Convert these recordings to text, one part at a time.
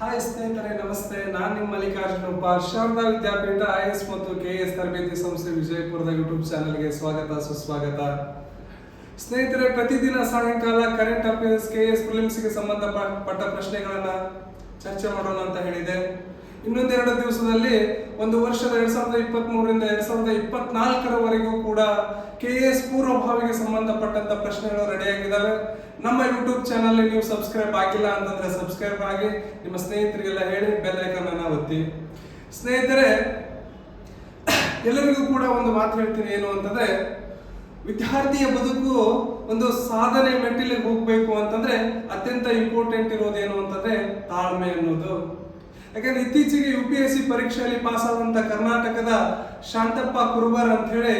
Hi ಸ್ನೇಹಿತರೆ, ನಮಸ್ತೆ. ನಾನು ನಿಮ್ಮ ಮಲ್ಲಿಕಾರ್ಜುನ ಉಪಾರ್. ಶಾರದಾ ವಿದ್ಯಾಪೀಠ ಐ ಎಸ್ ಮತ್ತು ಕೆ ಎಸ್ ತರಬೇತಿ ಸಂಸ್ಥೆ ವಿಜಯಪುರದ ಯೂಟ್ಯೂಬ್ ಚಾನಲ್ಗೆ ಸ್ವಾಗತ, ಸುಸ್ವಾಗತ. ಸ್ನೇಹಿತರೆ, ಪ್ರತಿದಿನ ಸಾಯಂಕಾಲ ಕರೆಂಟ್ ಅಫೇರ್ಸ್ ಕೆ ಎಸ್ಗೆ ಸಂಬಂಧಪಟ್ಟ ಪ್ರಶ್ನೆಗಳನ್ನು ಚರ್ಚೆ ಮಾಡೋಣ ಅಂತ ಹೇಳಿದೆ. ಇನ್ನೊಂದೆರಡು ದಿವಸದಲ್ಲಿ ಒಂದು ವರ್ಷದ ಎರಡ್ ಸಾವಿರದ ಇಪ್ಪತ್ತ್ ಮೂರರಿಂದ ಎರಡ್ ಸಾವಿರದ ಇಪ್ಪತ್ನಾಲ್ಕರವರೆಗೂ ಕೂಡ ಕೆ ಎಸ್ ಪೂರ್ವಭಾವಿಗೆ ಸಂಬಂಧಪಟ್ಟಂತ ಪ್ರಶ್ನೆಗಳು ರೆಡಿಯಾಗಿದ್ದಾವೆ ನಮ್ಮ ಯೂಟ್ಯೂಬ್ ಚಾನಲ್ ನೀವು ಸಬ್ಸ್ಕ್ರೈಬ್ ಆಗಿಲ್ಲ ಅಂತಂದ್ರೆ ಸಬ್ಸ್ಕ್ರೈಬ್ ಆಗಿ, ನಿಮ್ಮ ಸ್ನೇಹಿತರಿಗೆಲ್ಲ ಹೇಳಿ ಬೆಲ್ ಐಕನ್ ಅನ್ನ ಒತ್ತಿ. ಸ್ನೇಹಿತರೆ, ಎಲ್ಲರಿಗೂ ಕೂಡ ಒಂದು ಮಾತು ಹೇಳ್ತೀನಿ ಏನು ಅಂತಂದ್ರೆ, ವಿದ್ಯಾರ್ಥಿಯ ಬದುಕು ಒಂದು ಸಾಧನೆ ಮೆಟ್ಟಿಲಿಗೆ ಹೋಗ್ಬೇಕು ಅಂತಂದ್ರೆ ಅತ್ಯಂತ ಇಂಪಾರ್ಟೆಂಟ್ ಇರೋದೇನು ಅಂತಂದ್ರೆ ತಾಳ್ಮೆ ಅನ್ನೋದು. ಯಾಕಂದ್ರೆ ಇತ್ತೀಚೆಗೆ ಯು ಪಿ ಎಸ್ ಸಿ ಪರೀಕ್ಷೆಯಲ್ಲಿ ಕರ್ನಾಟಕದ ಶಾಂತಪ್ಪ ಕುರುಬರ್ ಅಂತ ಹೇಳಿ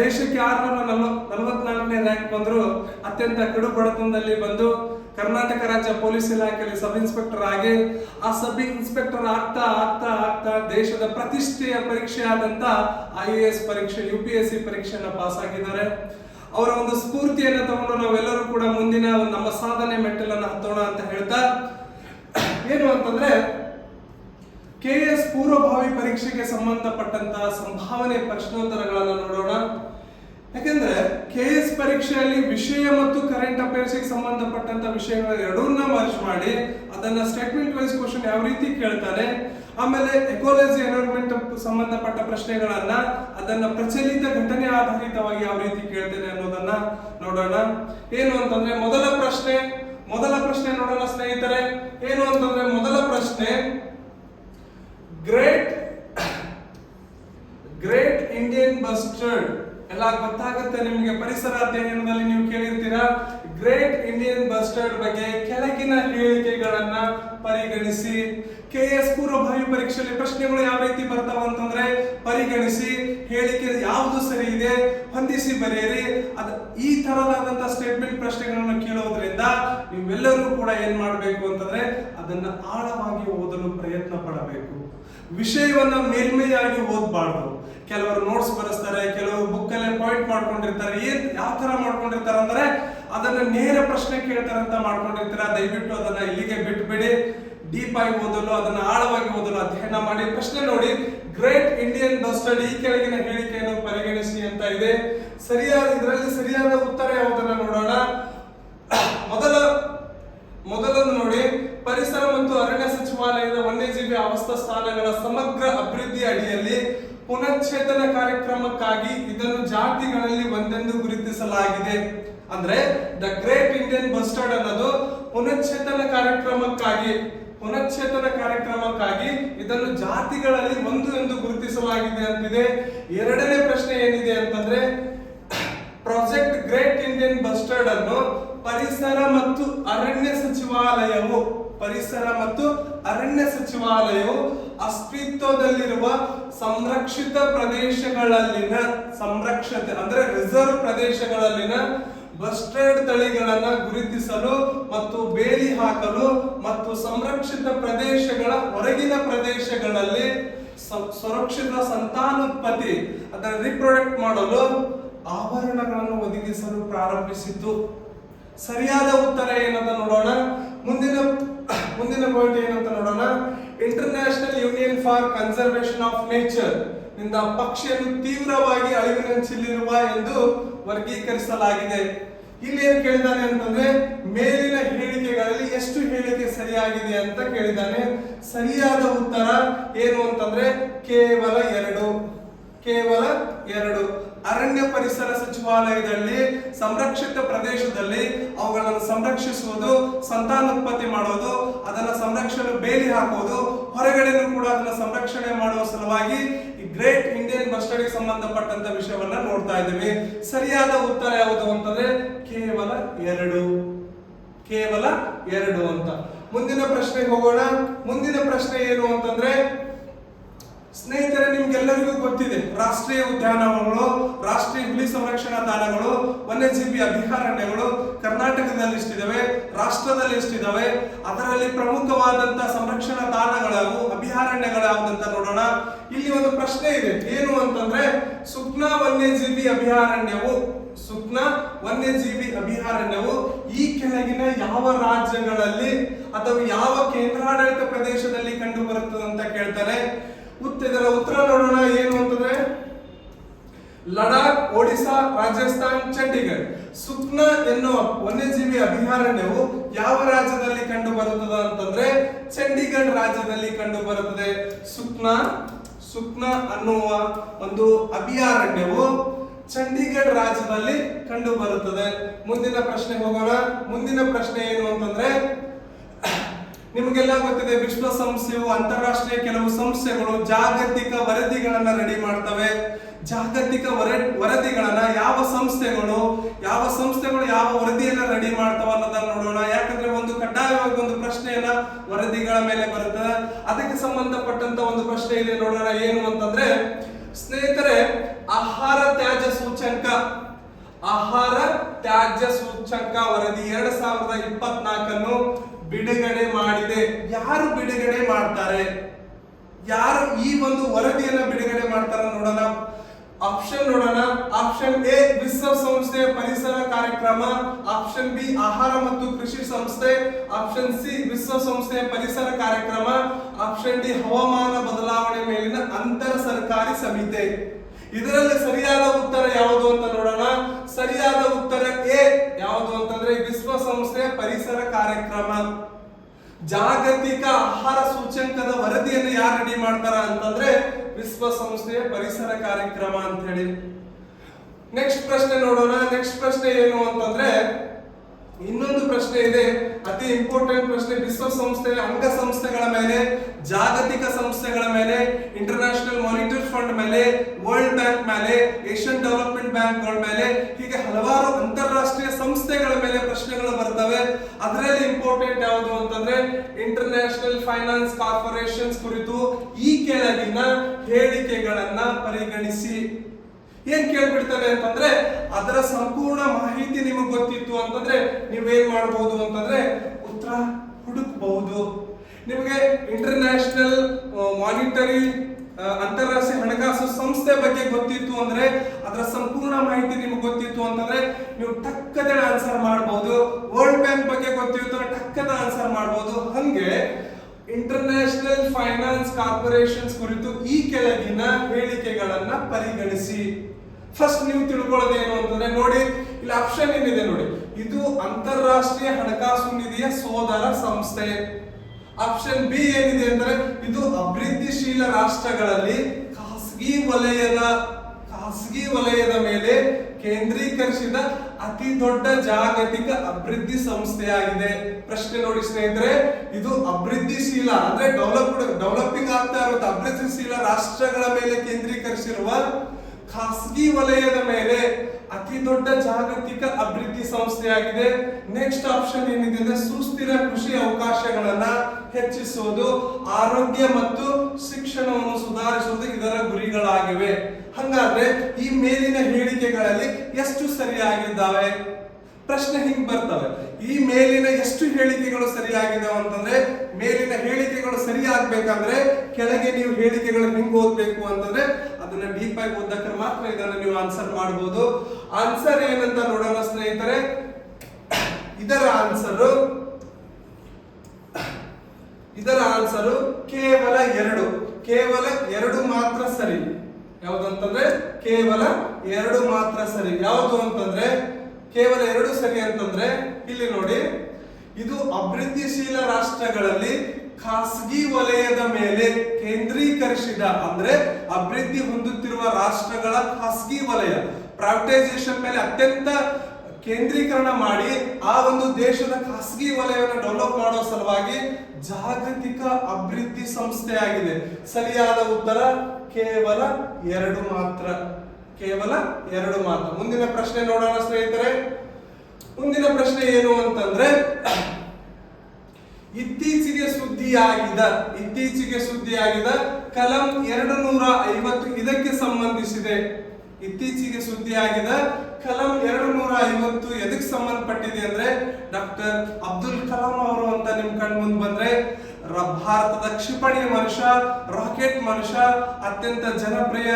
ದೇಶಕ್ಕೆ ಆರ್ನೂರ ನಲ್ವ, ನಲವತ್ನಾಲ್ಕನೇ ರ್ಯಾಂಕ್ ಬಂದ್ರು. ಅತ್ಯಂತ ಕಡು ಬಡತನದಲ್ಲಿ ಬಂದು ಕರ್ನಾಟಕ ರಾಜ್ಯ ಪೊಲೀಸ್ ಇಲಾಖೆಯಲ್ಲಿ ಸಬ್ ಇನ್ಸ್ಪೆಕ್ಟರ್ ಆಗಿ, ಆ ಸಬ್ ಇನ್ಸ್ಪೆಕ್ಟರ್ ಆಗ್ತಾ ಆಗ್ತಾ ಆಗ್ತಾ ದೇಶದ ಪ್ರತಿಷ್ಠೆಯ ಪರೀಕ್ಷೆ ಆದಂತ ಐ ಎ ಎಸ್ ಪರೀಕ್ಷೆ ಯು ಪಿ ಎಸ್ ಸಿ ಪರೀಕ್ಷೆಯನ್ನು ಪಾಸ್ ಆಗಿದ್ದಾರೆ. ಅವರ ಒಂದು ಸ್ಫೂರ್ತಿಯನ್ನು ತಗೊಂಡು ನಾವೆಲ್ಲರೂ ಕೂಡ ಮುಂದಿನ ನಮ್ಮ ಸಾಧನೆ ಮೆಟ್ಟಲನ್ನು ಹತ್ತೋಣ ಅಂತ ಹೇಳ್ತಾ, ಏನು ಅಂತಂದ್ರೆ ಕೆ ಎಸ್ ಪೂರ್ವಭಾವಿ ಪರೀಕ್ಷೆಗೆ ಸಂಬಂಧಪಟ್ಟಂತಹ ಸಂಭಾವನೆ ಪ್ರಶ್ನೋತ್ತರಗಳನ್ನು ನೋಡೋಣ. ಯಾಕೆಂದ್ರೆ ಕೆ ಎಸ್ ಪರೀಕ್ಷೆಯಲ್ಲಿ ವಿಷಯ ಮತ್ತು ಕರೆಂಟ್ ಅಫೇರ್ಸ್ಗೆ ಸಂಬಂಧಪಟ್ಟಂತ ವಿಷಯಗಳ ಎರಡನ್ನ ಮರ್ಜ್ ಮಾಡಿ ಅದನ್ನ ಸ್ಟೇಟ್ಮೆಂಟ್ ವೈಸ್ ಕ್ವಶನ್ ಯಾವ ರೀತಿ ಕೇಳ್ತಾನೆ ಆಮೇಲೆ ಎಕೋಲಜಿ ಎನ್ವೈರ್ಮೆಂಟ್ ಸಂಬಂಧಪಟ್ಟ ಪ್ರಶ್ನೆಗಳನ್ನ ಅದನ್ನ ಪ್ರಚಲಿತ ಘಟನೆ ಆಧಾರಿತವಾಗಿ ಯಾವ ರೀತಿ ಕೇಳ್ತೇನೆ ಅನ್ನೋದನ್ನ ನೋಡೋಣ. ಏನು ಅಂತಂದ್ರೆ ಮೊದಲ ಪ್ರಶ್ನೆ ಮೊದಲ ಪ್ರಶ್ನೆ ನೋಡೋಣ ಸ್ನೇಹಿತರೆ. ಏನು ಅಂತಂದ್ರೆ ಮೊದಲ ಪ್ರಶ್ನೆ ಗ್ರೇಟ್ ಗ್ರೇಟ್ ಇಂಡಿಯನ್ ಬಸ್ಟರ್ಡ್ ಎಲ್ಲ ಗೊತ್ತಾಗುತ್ತೆ ನಿಮಗೆ ಪರಿಸರ ಅಧ್ಯಯನದಲ್ಲಿ ನೀವು ಕೇಳಿರ್ತೀರಾ? ಗ್ರೇಟ್ ಇಂಡಿಯನ್ ಬಸ್ಟರ್ಡ್ ಬಗ್ಗೆ ಕೆಳಗಿನ ಹೇಳಿಕೆಗಳನ್ನ ಪರಿಗಣಿಸಿ. ಕೆ ಎಸ್ ಪೂರ್ವಭಾವಿ ಪರೀಕ್ಷೆಯಲ್ಲಿ ಪ್ರಶ್ನೆಗಳು ಯಾವ ರೀತಿ ಬರ್ತಾವ ಅಂತಂದ್ರೆ ಪರಿಗಣಿಸಿ. ಹೇಳಿಕೆ ಯಾವುದು ಸರಿ ಇದೆ ಹೊಂದಿಸಿ ಬರೆಯಿರಿ. ಅದ ಈ ತರದಾದಂತ ಸ್ಟೇಟ್ಮೆಂಟ್ ಪ್ರಶ್ನೆಗಳನ್ನು ಕೇಳೋದ್ರಿಂದ ನೀವೆಲ್ಲರೂ ಕೂಡ ಏನ್ ಮಾಡಬೇಕು ಅಂತಂದ್ರೆ ಅದನ್ನ ಆಳವಾಗಿ ಓದಲು ಪ್ರಯತ್ನ ಪಡಬೇಕು. ವಿಷಯವನ್ನ ಮೇಲ್ಮೆಯಾಗಿ ಓದ್ಬಾರ್ದು. ಕೆಲವರು ನೋಟ್ಸ್ ಬರೆಸ್ತಾರೆ, ಕೆಲವರು ಬುಕ್ ಅಲ್ಲೇ ಪಾಯಿಂಟ್ ಮಾಡ್ಕೊಂಡಿರ್ತಾರೆ, ಏನ್ ಯಾವ ತರ ಮಾಡ್ಕೊಂಡಿರ್ತಾರೆ ಅಂದ್ರೆ ಅದನ್ನ ನೇರ ಪ್ರಶ್ನೆ ಕೇಳ್ತಾರೆ ಅಂತ ಮಾಡ್ಕೊಂಡಿರ್ತಾರೆ, ದಯವಿಟ್ಟು ಅದನ್ನ ಇಲ್ಲಿಗೆ ಬಿಟ್ಬಿಡಿ. ಡೀಪ್ ಆಗಿ ಓದಲು, ಅದನ್ನ ಆಳವಾಗಿ ಓದಲು ಅಧ್ಯಯನ ಮಾಡಿ. ಪ್ರಶ್ನೆ ನೋಡಿ ಗ್ರೇಟ್ ಇಂಡಿಯನ್ ಬಸ್ಟಡಿ ಈ ಕೆಳಗಿನ ಹೇಳಿಕೆಯನ್ನು ಪರಿಗಣಿಸಿ ಅಂತ ಇದೆ. ಸರಿಯಾದ, ಇದರಲ್ಲಿ ಸರಿಯಾದ ಉತ್ತರ ಯಾವುದನ್ನ ನೋಡೋಣ ಮೊದಲ ಮೊದಲನ್ನು ನೋಡಿ ಪರಿಸರ ಮತ್ತು ಅರಣ್ಯ ಸಚಿವಾಲಯದ ಸ್ಥಾನಗಳ ಸಮಗ್ರ ಅಭಿವೃದ್ಧಿ ಅಡಿಯಲ್ಲಿ ಪುನಶ್ಚೇತನ ಕಾರ್ಯಕ್ರಮಕ್ಕಾಗಿ ಇದನ್ನು ಜಾತಿಗಳಲ್ಲಿ ಒಂದೆಂದು ಗುರುತಿಸಲಾಗಿದೆ. ಅಂದ್ರೆ ದ ಗ್ರೇಟ್ ಇಂಡಿಯನ್ ಬಸ್ಟರ್ಡ್ ಅನ್ನೋದು ಪುನಶ್ಚೇತನ ಕಾರ್ಯಕ್ರಮಕ್ಕಾಗಿ ಪುನಶ್ಚೇತನ ಕಾರ್ಯಕ್ರಮಕ್ಕಾಗಿ ಇದನ್ನು ಜಾತಿಗಳಲ್ಲಿ ಒಂದು ಎಂದು ಗುರುತಿಸಲಾಗಿದೆ ಅಂತಿದೆ. ಎರಡನೇ ಪ್ರಶ್ನೆ ಏನಿದೆ ಅಂತಂದ್ರೆ ಪ್ರಾಜೆಕ್ಟ್ ಗ್ರೇಟ್ ಇಂಡಿಯನ್ ಬಸ್ಟರ್ಡ್ ಅನ್ನು ಪರಿಸರ ಮತ್ತು ಅರಣ್ಯ ಸಚಿವಾಲಯವು ಪರಿಸರ ಮತ್ತು ಅರಣ್ಯ ಸಚಿವಾಲಯವು ಅಸ್ತಿತ್ವದಲ್ಲಿರುವ ಸಂರಕ್ಷಿತ ಪ್ರದೇಶಗಳಲ್ಲಿನ ಸಂರಕ್ಷತೆ, ಅಂದ್ರೆ ರಿಸರ್ವ್ ಪ್ರದೇಶಗಳಲ್ಲಿನ ಬಸ್ಟೆಡ್ ತಳಿಗಳನ್ನ ಗುರುತಿಸಲು ಮತ್ತು ಬೇಲಿ ಹಾಕಲು ಮತ್ತು ಸಂರಕ್ಷಿತ ಪ್ರದೇಶಗಳ ಹೊರಗಿನ ಪ್ರದೇಶಗಳಲ್ಲಿ ಸುರಕ್ಷಿತ ಸಂತಾನೋತ್ಪತ್ತಿ ಅದರ ರಿಪ್ರೊಡಕ್ಟ್ ಮಾಡಲು ಆಭರಣಗಳನ್ನು ಒದಗಿಸಲು ಪ್ರಾರಂಭಿಸಿತು ಸರಿಯಾದ ಉತ್ತರ ಏನಂತ ನೋಡೋಣ? ಮುಂದಿನ ಮುಂದಿನ ಪಾಯಿಂಟ್ ಏನಂತ ನೋಡೋಣ? International union for conservation of ನೇಚರ್ನಿಂದ ಪಕ್ಷಿಯನ್ನು ತೀವ್ರವಾಗಿ ಅಳಿವಿನಂಚಿಲಿರುವ ಎಂದು ವರ್ಗೀಕರಿಸಲಾಗಿದೆ. ಇಲ್ಲಿ ಏನ್ ಕೇಳಿದಾನೆ ಅಂತಂದ್ರೆ, ಮೇಲಿನ ಹೇಳಿಕೆಗಳಲ್ಲಿ ಎಷ್ಟು ಹೇಳಿಕೆ ಸರಿಯಾಗಿದೆ ಅಂತ ಕೇಳಿದ್ದಾನೆ ಸರಿಯಾದ ಉತ್ತರ ಏನು ಅಂತಂದ್ರೆ, ಕೇವಲ ಎರಡು. ಕೇವಲ ಎರಡು. ಅರಣ್ಯ ಪರಿಸರ ಸಚಿವಾಲಯದಲ್ಲಿ, ಸಂರಕ್ಷಿತ ಪ್ರದೇಶದಲ್ಲಿ ಅವುಗಳನ್ನು ಸಂರಕ್ಷಿಸುವುದು, ಸಂತಾನೋತ್ಪತ್ತಿ ಮಾಡೋದು, ಅದನ್ನು ಸಂರಕ್ಷಣೆ ಬೇಲಿ ಹಾಕುವುದು, ಹೊರಗಡೆನೂ ಕೂಡ ಅದನ್ನು ಸಂರಕ್ಷಣೆ ಮಾಡುವ ಸಲುವಾಗಿ ಈ ಗ್ರೇಟ್ ಇಂಡಿಯನ್ ಬಸ್ಟರ್ಗೆ ಸಂಬಂಧಪಟ್ಟಂತ ವಿಷಯವನ್ನ ನೋಡ್ತಾ ಇದ್ದೀವಿ. ಸರಿಯಾದ ಉತ್ತರ ಯಾವುದು ಅಂತಂದ್ರೆ ಕೇವಲ ಎರಡು. ಕೇವಲ ಎರಡು ಅಂತ. ಮುಂದಿನ ಪ್ರಶ್ನೆಗೆ ಹೋಗೋಣ. ಮುಂದಿನ ಪ್ರಶ್ನೆ ಏನು ಅಂತಂದ್ರೆ ಸ್ನೇಹಿತರೆ, ನಿಮ್ಗೆಲ್ಲರಿಗೂ ಗೊತ್ತಿದೆ, ರಾಷ್ಟ್ರೀಯ ಉದ್ಯಾನವನಗಳು, ರಾಷ್ಟ್ರೀಯ ಹುಲಿ ಸಂರಕ್ಷಣಾ ತಾಣಗಳು, ವನ್ಯಜೀವಿ ಅಭಯಾರಣ್ಯಗಳು ಕರ್ನಾಟಕದಲ್ಲಿ ಎಷ್ಟಿದಾವೆ, ರಾಷ್ಟ್ರದಲ್ಲಿ ಎಷ್ಟಿದಾವೆ, ಅದರಲ್ಲಿ ಪ್ರಮುಖವಾದಂತಹ ಸಂರಕ್ಷಣಾ ತಾಣಗಳಾವು ಅಭಯಾರಣ್ಯಗಳಾವುದಂತ ನೋಡೋಣ. ಇಲ್ಲಿ ಒಂದು ಪ್ರಶ್ನೆ ಇದೆ, ಏನು ಅಂತಂದ್ರೆ ಸುಪ್ನಾ ವನ್ಯಜೀವಿ ಅಭಯಾರಣ್ಯವು ಸುಪ್ನ ವನ್ಯಜೀವಿ ಅಭಯಾರಣ್ಯವು ಈ ಕೆಳಗಿನ ಯಾವ ರಾಜ್ಯಗಳಲ್ಲಿ ಅಥವಾ ಯಾವ ಕೇಂದ್ರಾಡಳಿತ ಪ್ರದೇಶದಲ್ಲಿ ಕಂಡು ಬರುತ್ತದೆ ಅಂತ ಕೇಳ್ತಾರೆ. ಇದರ ಉತ್ತರ ನೋಡೋಣ, ಏನು ಅಂತಂದ್ರೆ, ಲಡಾಖ್ ಒಡಿಶಾ ರಾಜಸ್ಥಾನ್, ಚಂಡೀಗಢ. ಸುಖ್ನಾ ಎನ್ನುವ ವನ್ಯಜೀವಿ ಅಭಯಾರಣ್ಯವು ಯಾವ ರಾಜ್ಯದಲ್ಲಿ ಕಂಡು ಬರುತ್ತದೆ ಅಂತಂದ್ರೆ, ಚಂಡೀಗಢ ರಾಜ್ಯದಲ್ಲಿ ಕಂಡು ಬರುತ್ತದೆ ಸುಕ್ನಾ ಸುಕ್ನಾ ಅನ್ನುವ ಒಂದು ಅಭಯಾರಣ್ಯವು ಚಂಡೀಗಢ ರಾಜ್ಯದಲ್ಲಿ ಕಂಡು ಬರುತ್ತದೆ ಮುಂದಿನ ಪ್ರಶ್ನೆ ಹೋಗೋಣ. ಮುಂದಿನ ಪ್ರಶ್ನೆ ಏನು ಅಂತಂದ್ರೆ ನಿಮಗೆಲ್ಲ ಗೊತ್ತಿದೆ ವಿಶ್ವಸಂಸ್ಥೆಯು ಅಂತಾರಾಷ್ಟ್ರೀಯ ಕೆಲವು ಸಂಸ್ಥೆಗಳು ಜಾಗತಿಕ ವರದಿಗಳನ್ನ ರೆಡಿ ಮಾಡ್ತವೆ. ಜಾಗತಿಕ ವರ, ವರದಿಗಳನ್ನ ಯಾವ ಸಂಸ್ಥೆಗಳು ಯಾವ ಸಂಸ್ಥೆಗಳು ಯಾವ ವರದಿಯನ್ನ ರೆಡಿ ಮಾಡ್ತಾವ ಅನ್ನೋದನ್ನ ನೋಡೋಣ. ಯಾಕಂದ್ರೆ ಒಂದು ಕಡ್ಡಾಯವಾಗಿ ಒಂದು ಪ್ರಶ್ನೆಯನ್ನ ವರದಿಗಳ ಮೇಲೆ ಬರುತ್ತದೆ ಅದಕ್ಕೆ ಸಂಬಂಧಪಟ್ಟಂತ ಒಂದು ಪ್ರಶ್ನೆ ಇದೆ ನೋಡೋಣ, ಏನು ಅಂತಂದ್ರೆ, ಸ್ನೇಹಿತರೆ, ಆಹಾರ ತ್ಯಾಜ್ಯ ಸೂಚ್ಯಂಕ. ಆಹಾರ ತ್ಯಾಜ್ಯ ಸೂಚ್ಯಂಕ ವರದಿ ಎರಡ್ ಸಾವಿರದ ಇಪ್ಪತ್ನಾಲ್ಕನ್ನು ಬಿಡುಗಡೆ ಮಾಡಿದೆ. ಯಾರು ಬಿಡುಗಡೆ ಮಾಡ್ತಾರೆ? ಯಾರು ಈ ಒಂದು ವರದಿಯನ್ನ ಬಿಡುಗಡೆ ಮಾಡ್ತಾರ ನೋಡೋಣ. ಆಪ್ಷನ್ ನೋಡೋಣ. ಆಪ್ಷನ್ ಎ ವಿಶ್ವ ಸಂಸ್ಥೆಯ ಪರಿಸರ ಕಾರ್ಯಕ್ರಮ. ಆಪ್ಷನ್ ಬಿ ಆಹಾರ ಮತ್ತು ಕೃಷಿ ಸಂಸ್ಥೆ. ಆಪ್ಷನ್ ಸಿ ವಿಶ್ವ ಸಂಸ್ಥೆಯ ಪರಿಸರ ಕಾರ್ಯಕ್ರಮ. ಆಪ್ಷನ್ ಡಿ ಹವಾಮಾನ ಬದಲಾವಣೆ ಮೇಲಿನ ಅಂತರ ಸರ್ಕಾರಿ ಸಮಿತಿ. ಇದರಲ್ಲಿ ಸರಿಯಾದ ಉತ್ತರ ಯಾವುದು ಅಂತ ನೋಡೋಣ. ಸರಿಯಾದ ಉತ್ತರ ವಿಶ್ವಸಂಸ್ಥೆಯ ಪರಿಸರ ಕಾರ್ಯಕ್ರಮ. ಜಾಗತಿಕ ಆಹಾರ ಸೂಚ್ಯಂಕದ ವರದಿಯನ್ನು ಯಾರು ರೆಡಿ ಮಾಡ್ತಾರ ಅಂತಂದ್ರೆ ವಿಶ್ವಸಂಸ್ಥೆಯ ಪರಿಸರ ಕಾರ್ಯಕ್ರಮ ಅಂತ ಹೇಳಿ. ನೆಕ್ಸ್ಟ್ ಪ್ರಶ್ನೆ ನೋಡೋಣ. ನೆಕ್ಸ್ಟ್ ಪ್ರಶ್ನೆ ಏನು ಅಂತಂದ್ರೆ ಇನ್ನೊಂದು ಪ್ರಶ್ನೆ ಇದೆ. ಅತಿ ಇಂಪಾರ್ಟೆಂಟ್ ಪ್ರಶ್ನೆ ವಿಶ್ವ ಸಂಸ್ಥೆ, ಅಂಗ ಸಂಸ್ಥೆಗಳ ಮೇಲೆ, ಜಾಗತಿಕ ಸಂಸ್ಥೆಗಳ ಮೇಲೆ ಇಂಟರ್ನ್ಯಾಷನಲ್ ಮಾನಿಟರಿ ಫಂಡ್ ಮೇಲೆ ವರ್ಲ್ಡ್ ಬ್ಯಾಂಕ್ ಮೇಲೆ ಏಷ್ಯನ್ ಡೆವಲಪ್ಮೆಂಟ್ ಬ್ಯಾಂಕ್ಗಳ ಮೇಲೆ, ಹೀಗೆ ಹಲವಾರು ಅಂತಾರಾಷ್ಟ್ರೀಯ ಸಂಸ್ಥೆಗಳ ಮೇಲೆ ಪ್ರಶ್ನೆಗಳು ಬರ್ತವೆ. ಅದರಲ್ಲಿ ಇಂಪಾರ್ಟೆಂಟ್ ಯಾವುದು ಅಂತಂದ್ರೆ ಇಂಟರ್ನ್ಯಾಷನಲ್ ಫೈನಾನ್ಸ್ ಕಾರ್ಪೊರೇಷನ್ಸ್ ಕುರಿತು ಈ ಕೆಳಗಿನ ಹೇಳಿಕೆಗಳನ್ನ ಪರಿಗಣಿಸಿ. ಏನ್ ಕೇಳ್ಬಿಡ್ತಾರೆ ಅಂತಂದ್ರೆ, ಅದರ ಸಂಪೂರ್ಣ ಮಾಹಿತಿ ನಿಮಗೆ ಗೊತ್ತಿತ್ತು ಅಂತಂದ್ರೆ ನೀವೇನ್ ಮಾಡಬಹುದು ಅಂತಂದ್ರೆ ಉತ್ತರ ಹುಡುಕಬಹುದು. ನಿಮಗೆ ಇಂಟರ್ನ್ಯಾಷನಲ್ ಮಾನಿಟರಿ ಅಂತಾರಾಷ್ಟ್ರೀಯ ಹಣಕಾಸು ಸಂಸ್ಥೆ ಬಗ್ಗೆ ಗೊತ್ತಿತ್ತು ಅಂದ್ರೆ, ಅದರ ಸಂಪೂರ್ಣ ಮಾಹಿತಿ ನಿಮಗೆ ಗೊತ್ತಿತ್ತು ಅಂತಂದ್ರೆ ನೀವು ಟಕ್ಕದ ಆನ್ಸರ್ ಮಾಡಬಹುದು ವರ್ಲ್ಡ್ ಬ್ಯಾಂಕ್ ಬಗ್ಗೆ ಗೊತ್ತಿತ್ತು ಟಕ್ಕದ ಆನ್ಸರ್ ಮಾಡಬಹುದು ಹಂಗೆ ಇಂಟರ್ನ್ಯಾಷನಲ್ ಫೈನಾನ್ಸ್ ಕಾರ್ಪೊರೇಷನ್ಸ್ ಕುರಿತು ಈ ಕೆಳಗಿನ ಹೇಳಿಕೆಗಳನ್ನ ಪರಿಗಣಿಸಿ. ಫಸ್ಟ್ ನೀವು ತಿಳ್ಕೊಳ್ಳೋದು ಏನು ಅಂತಂದ್ರೆ ನೋಡಿ, ಇಲ್ಲಿ ಆಪ್ಷನ್ ಏನಿದೆ ನೋಡಿ. ಇದು ಅಂತಾರಾಷ್ಟ್ರೀಯ ಹಣಕಾಸು ನಿಧಿಯ ಸೋದರ ಸಂಸ್ಥೆ. ಆಪ್ಷನ್ ಬಿ ಏನಿದೆ ಅಂದ್ರೆ ಇದು ಅಭಿವೃದ್ಧಿಶೀಲ ರಾಷ್ಟ್ರಗಳಲ್ಲಿ ಖಾಸಗಿ ವಲಯದ ಖಾಸಗಿ ವಲಯದ ಮೇಲೆ ಕೇಂದ್ರೀಕರಿಸಿದ ಅತಿ ದೊಡ್ಡ ಜಾಗತಿಕ ಅಭಿವೃದ್ಧಿ ಸಂಸ್ಥೆಯಾಗಿದೆ. ಪ್ರಶ್ನೆ ನೋಡಿ ಸ್ನೇಹಿತರೆ, ಇದು ಅಭಿವೃದ್ಧಿಶೀಲ ಅಂದ್ರೆ ಡೆವಲಪ್ಡ್ ಡೆವಲಪಿಂಗ್ ಆಗ್ತಾ ಇರುತ್ತೆ. ಅಭಿವೃದ್ಧಿಶೀಲ ರಾಷ್ಟ್ರಗಳ ಮೇಲೆ ಕೇಂದ್ರೀಕರಿಸಿರುವ ಖಾಸಗಿ ವಲಯದ ಮೇಲೆ ಅತಿ ದೊಡ್ಡ ಜಾಗತಿಕ ಅಭಿವೃದ್ಧಿ ಸಂಸ್ಥೆಯಾಗಿದೆ. ನೆಕ್ಸ್ಟ್ ಆಪ್ಷನ್ ಏನಿದೆ? ಅಂದ್ರೆ ಸುಸ್ಥಿರ ಕೃಷಿ ಅವಕಾಶಗಳನ್ನ ಹೆಚ್ಚಿಸುವುದು, ಆರೋಗ್ಯ ಮತ್ತು ಶಿಕ್ಷಣವನ್ನು ಸುಧಾರಿಸುವುದು ಇದರ ಗುರಿಗಳಾಗಿವೆ. ಹಂಗಾದ್ರೆ ಈ ಮೇಲಿನ ಹೇಳಿಕೆಗಳಲ್ಲಿ ಎಷ್ಟು ಸರಿಯಾಗಿದ್ದಾವೆ? ಪ್ರಶ್ನೆ ಹಿಂಗ್ ಬರ್ತವೆ. ಈ ಮೇಲಿನ ಎಷ್ಟು ಹೇಳಿಕೆಗಳು ಸರಿಯಾಗಿದೆ ಅಂತಂದ್ರೆ, ಮೇಲಿನ ಹೇಳಿಕೆಗಳು ಸರಿಯಾಗಬೇಕಂದ್ರೆ ಕೆಳಗೆ ನೀವು ಹೇಳಿಕೆಗಳು ಹಿಂಗ್ ಓದ್ಬೇಕು ಅಂತಂದ್ರೆ ಅದನ್ನ ಡೀಪ್ ಆಗಿ ಓದಕ್ಕೆ ಮಾತ್ರ ಇದನ್ನ ನೀವು ಆನ್ಸರ್ ಮಾಡಬಹುದು ಆನ್ಸರ್ ಏನಂತ ನೋಡೋಣ ಸ್ನೇಹಿತರೆ. ಇದರ ಆನ್ಸರ್ ಇದರ ಆನ್ಸರ್ ಕೇವಲ ಎರಡು. ಕೇವಲ ಎರಡು ಮಾತ್ರ ಸರಿ. ಯಾವುದಂತಂದ್ರೆ ಕೇವಲ ಎರಡು ಮಾತ್ರ ಸರಿ. ಯಾವುದು ಅಂತಂದ್ರೆ ಕೇವಲ ಎರಡು ಸರಿ ಅಂತಂದ್ರೆ ಇಲ್ಲಿ ನೋಡಿ, ಇದು ಅಭಿವೃದ್ಧಿಶೀಲ ರಾಷ್ಟ್ರಗಳಲ್ಲಿ ಖಾಸಗಿ ವಲಯದ ಮೇಲೆ ಕೇಂದ್ರೀಕರಿಸಿದ, ಅಂದ್ರೆ ಅಭಿವೃದ್ಧಿ ಹೊಂದುತ್ತಿರುವ ರಾಷ್ಟ್ರಗಳ ಖಾಸಗಿ ವಲಯ ಪ್ರೈವೇಟೈಸೇಷನ್ ಮೇಲೆ ಅತ್ಯಂತ ಕೇಂದ್ರೀಕರಣ ಮಾಡಿ ಆ ಒಂದು ದೇಶದ ಖಾಸಗಿ ವಲಯವನ್ನು ಡೆವಲಪ್ ಮಾಡೋ ಸಲುವಾಗಿ ಜಾಗತಿಕ ಅಭಿವೃದ್ಧಿ ಸಂಸ್ಥೆಯಾಗಿದೆ. ಸರಿಯಾದ ಉತ್ತರ ಕೇವಲ ಎರಡು ಮಾತ್ರ. ಕೇವಲ ಎರಡು ಮಾತು. ಮುಂದಿನ ಪ್ರಶ್ನೆ ನೋಡೋಣ ಸ್ನೇಹಿತರೆ. ಮುಂದಿನ ಪ್ರಶ್ನೆ ಏನು ಅಂತಂದ್ರೆ, ಇತ್ತೀಚೆಗೆ ಸುದ್ದಿಯಾಗಿದ ಇತ್ತೀಚೆಗೆ ಸುದ್ದಿಯಾಗಿದ ಕಲಂ ಎರಡು ನೂರ ಐವತ್ತು ಇದಕ್ಕೆ ಸಂಬಂಧಿಸಿದೆ. ಇತ್ತೀಚೆಗೆ ಸುದ್ದಿಯಾಗಿದ ಕಲಂ ಎರಡು ನೂರ ಐವತ್ತು ಎದಕ್ಕೆ ಸಂಬಂಧಪಟ್ಟಿದೆ ಅಂದ್ರೆ ಡಾಕ್ಟರ್ ಅಬ್ದುಲ್ ಕಲಾಂ ಅವರು ಅಂತ ನಿಮ್ ಕಣ್ ಮುಂದೆ ಬಂದ್ರೆ ಭಾರತದ ಕ್ಷಿಪಣಿ ಮನುಷ್ಯ, ರಾಕೆಟ್ ಮನುಷ್ಯ, ಅತ್ಯಂತ ಜನಪ್ರಿಯ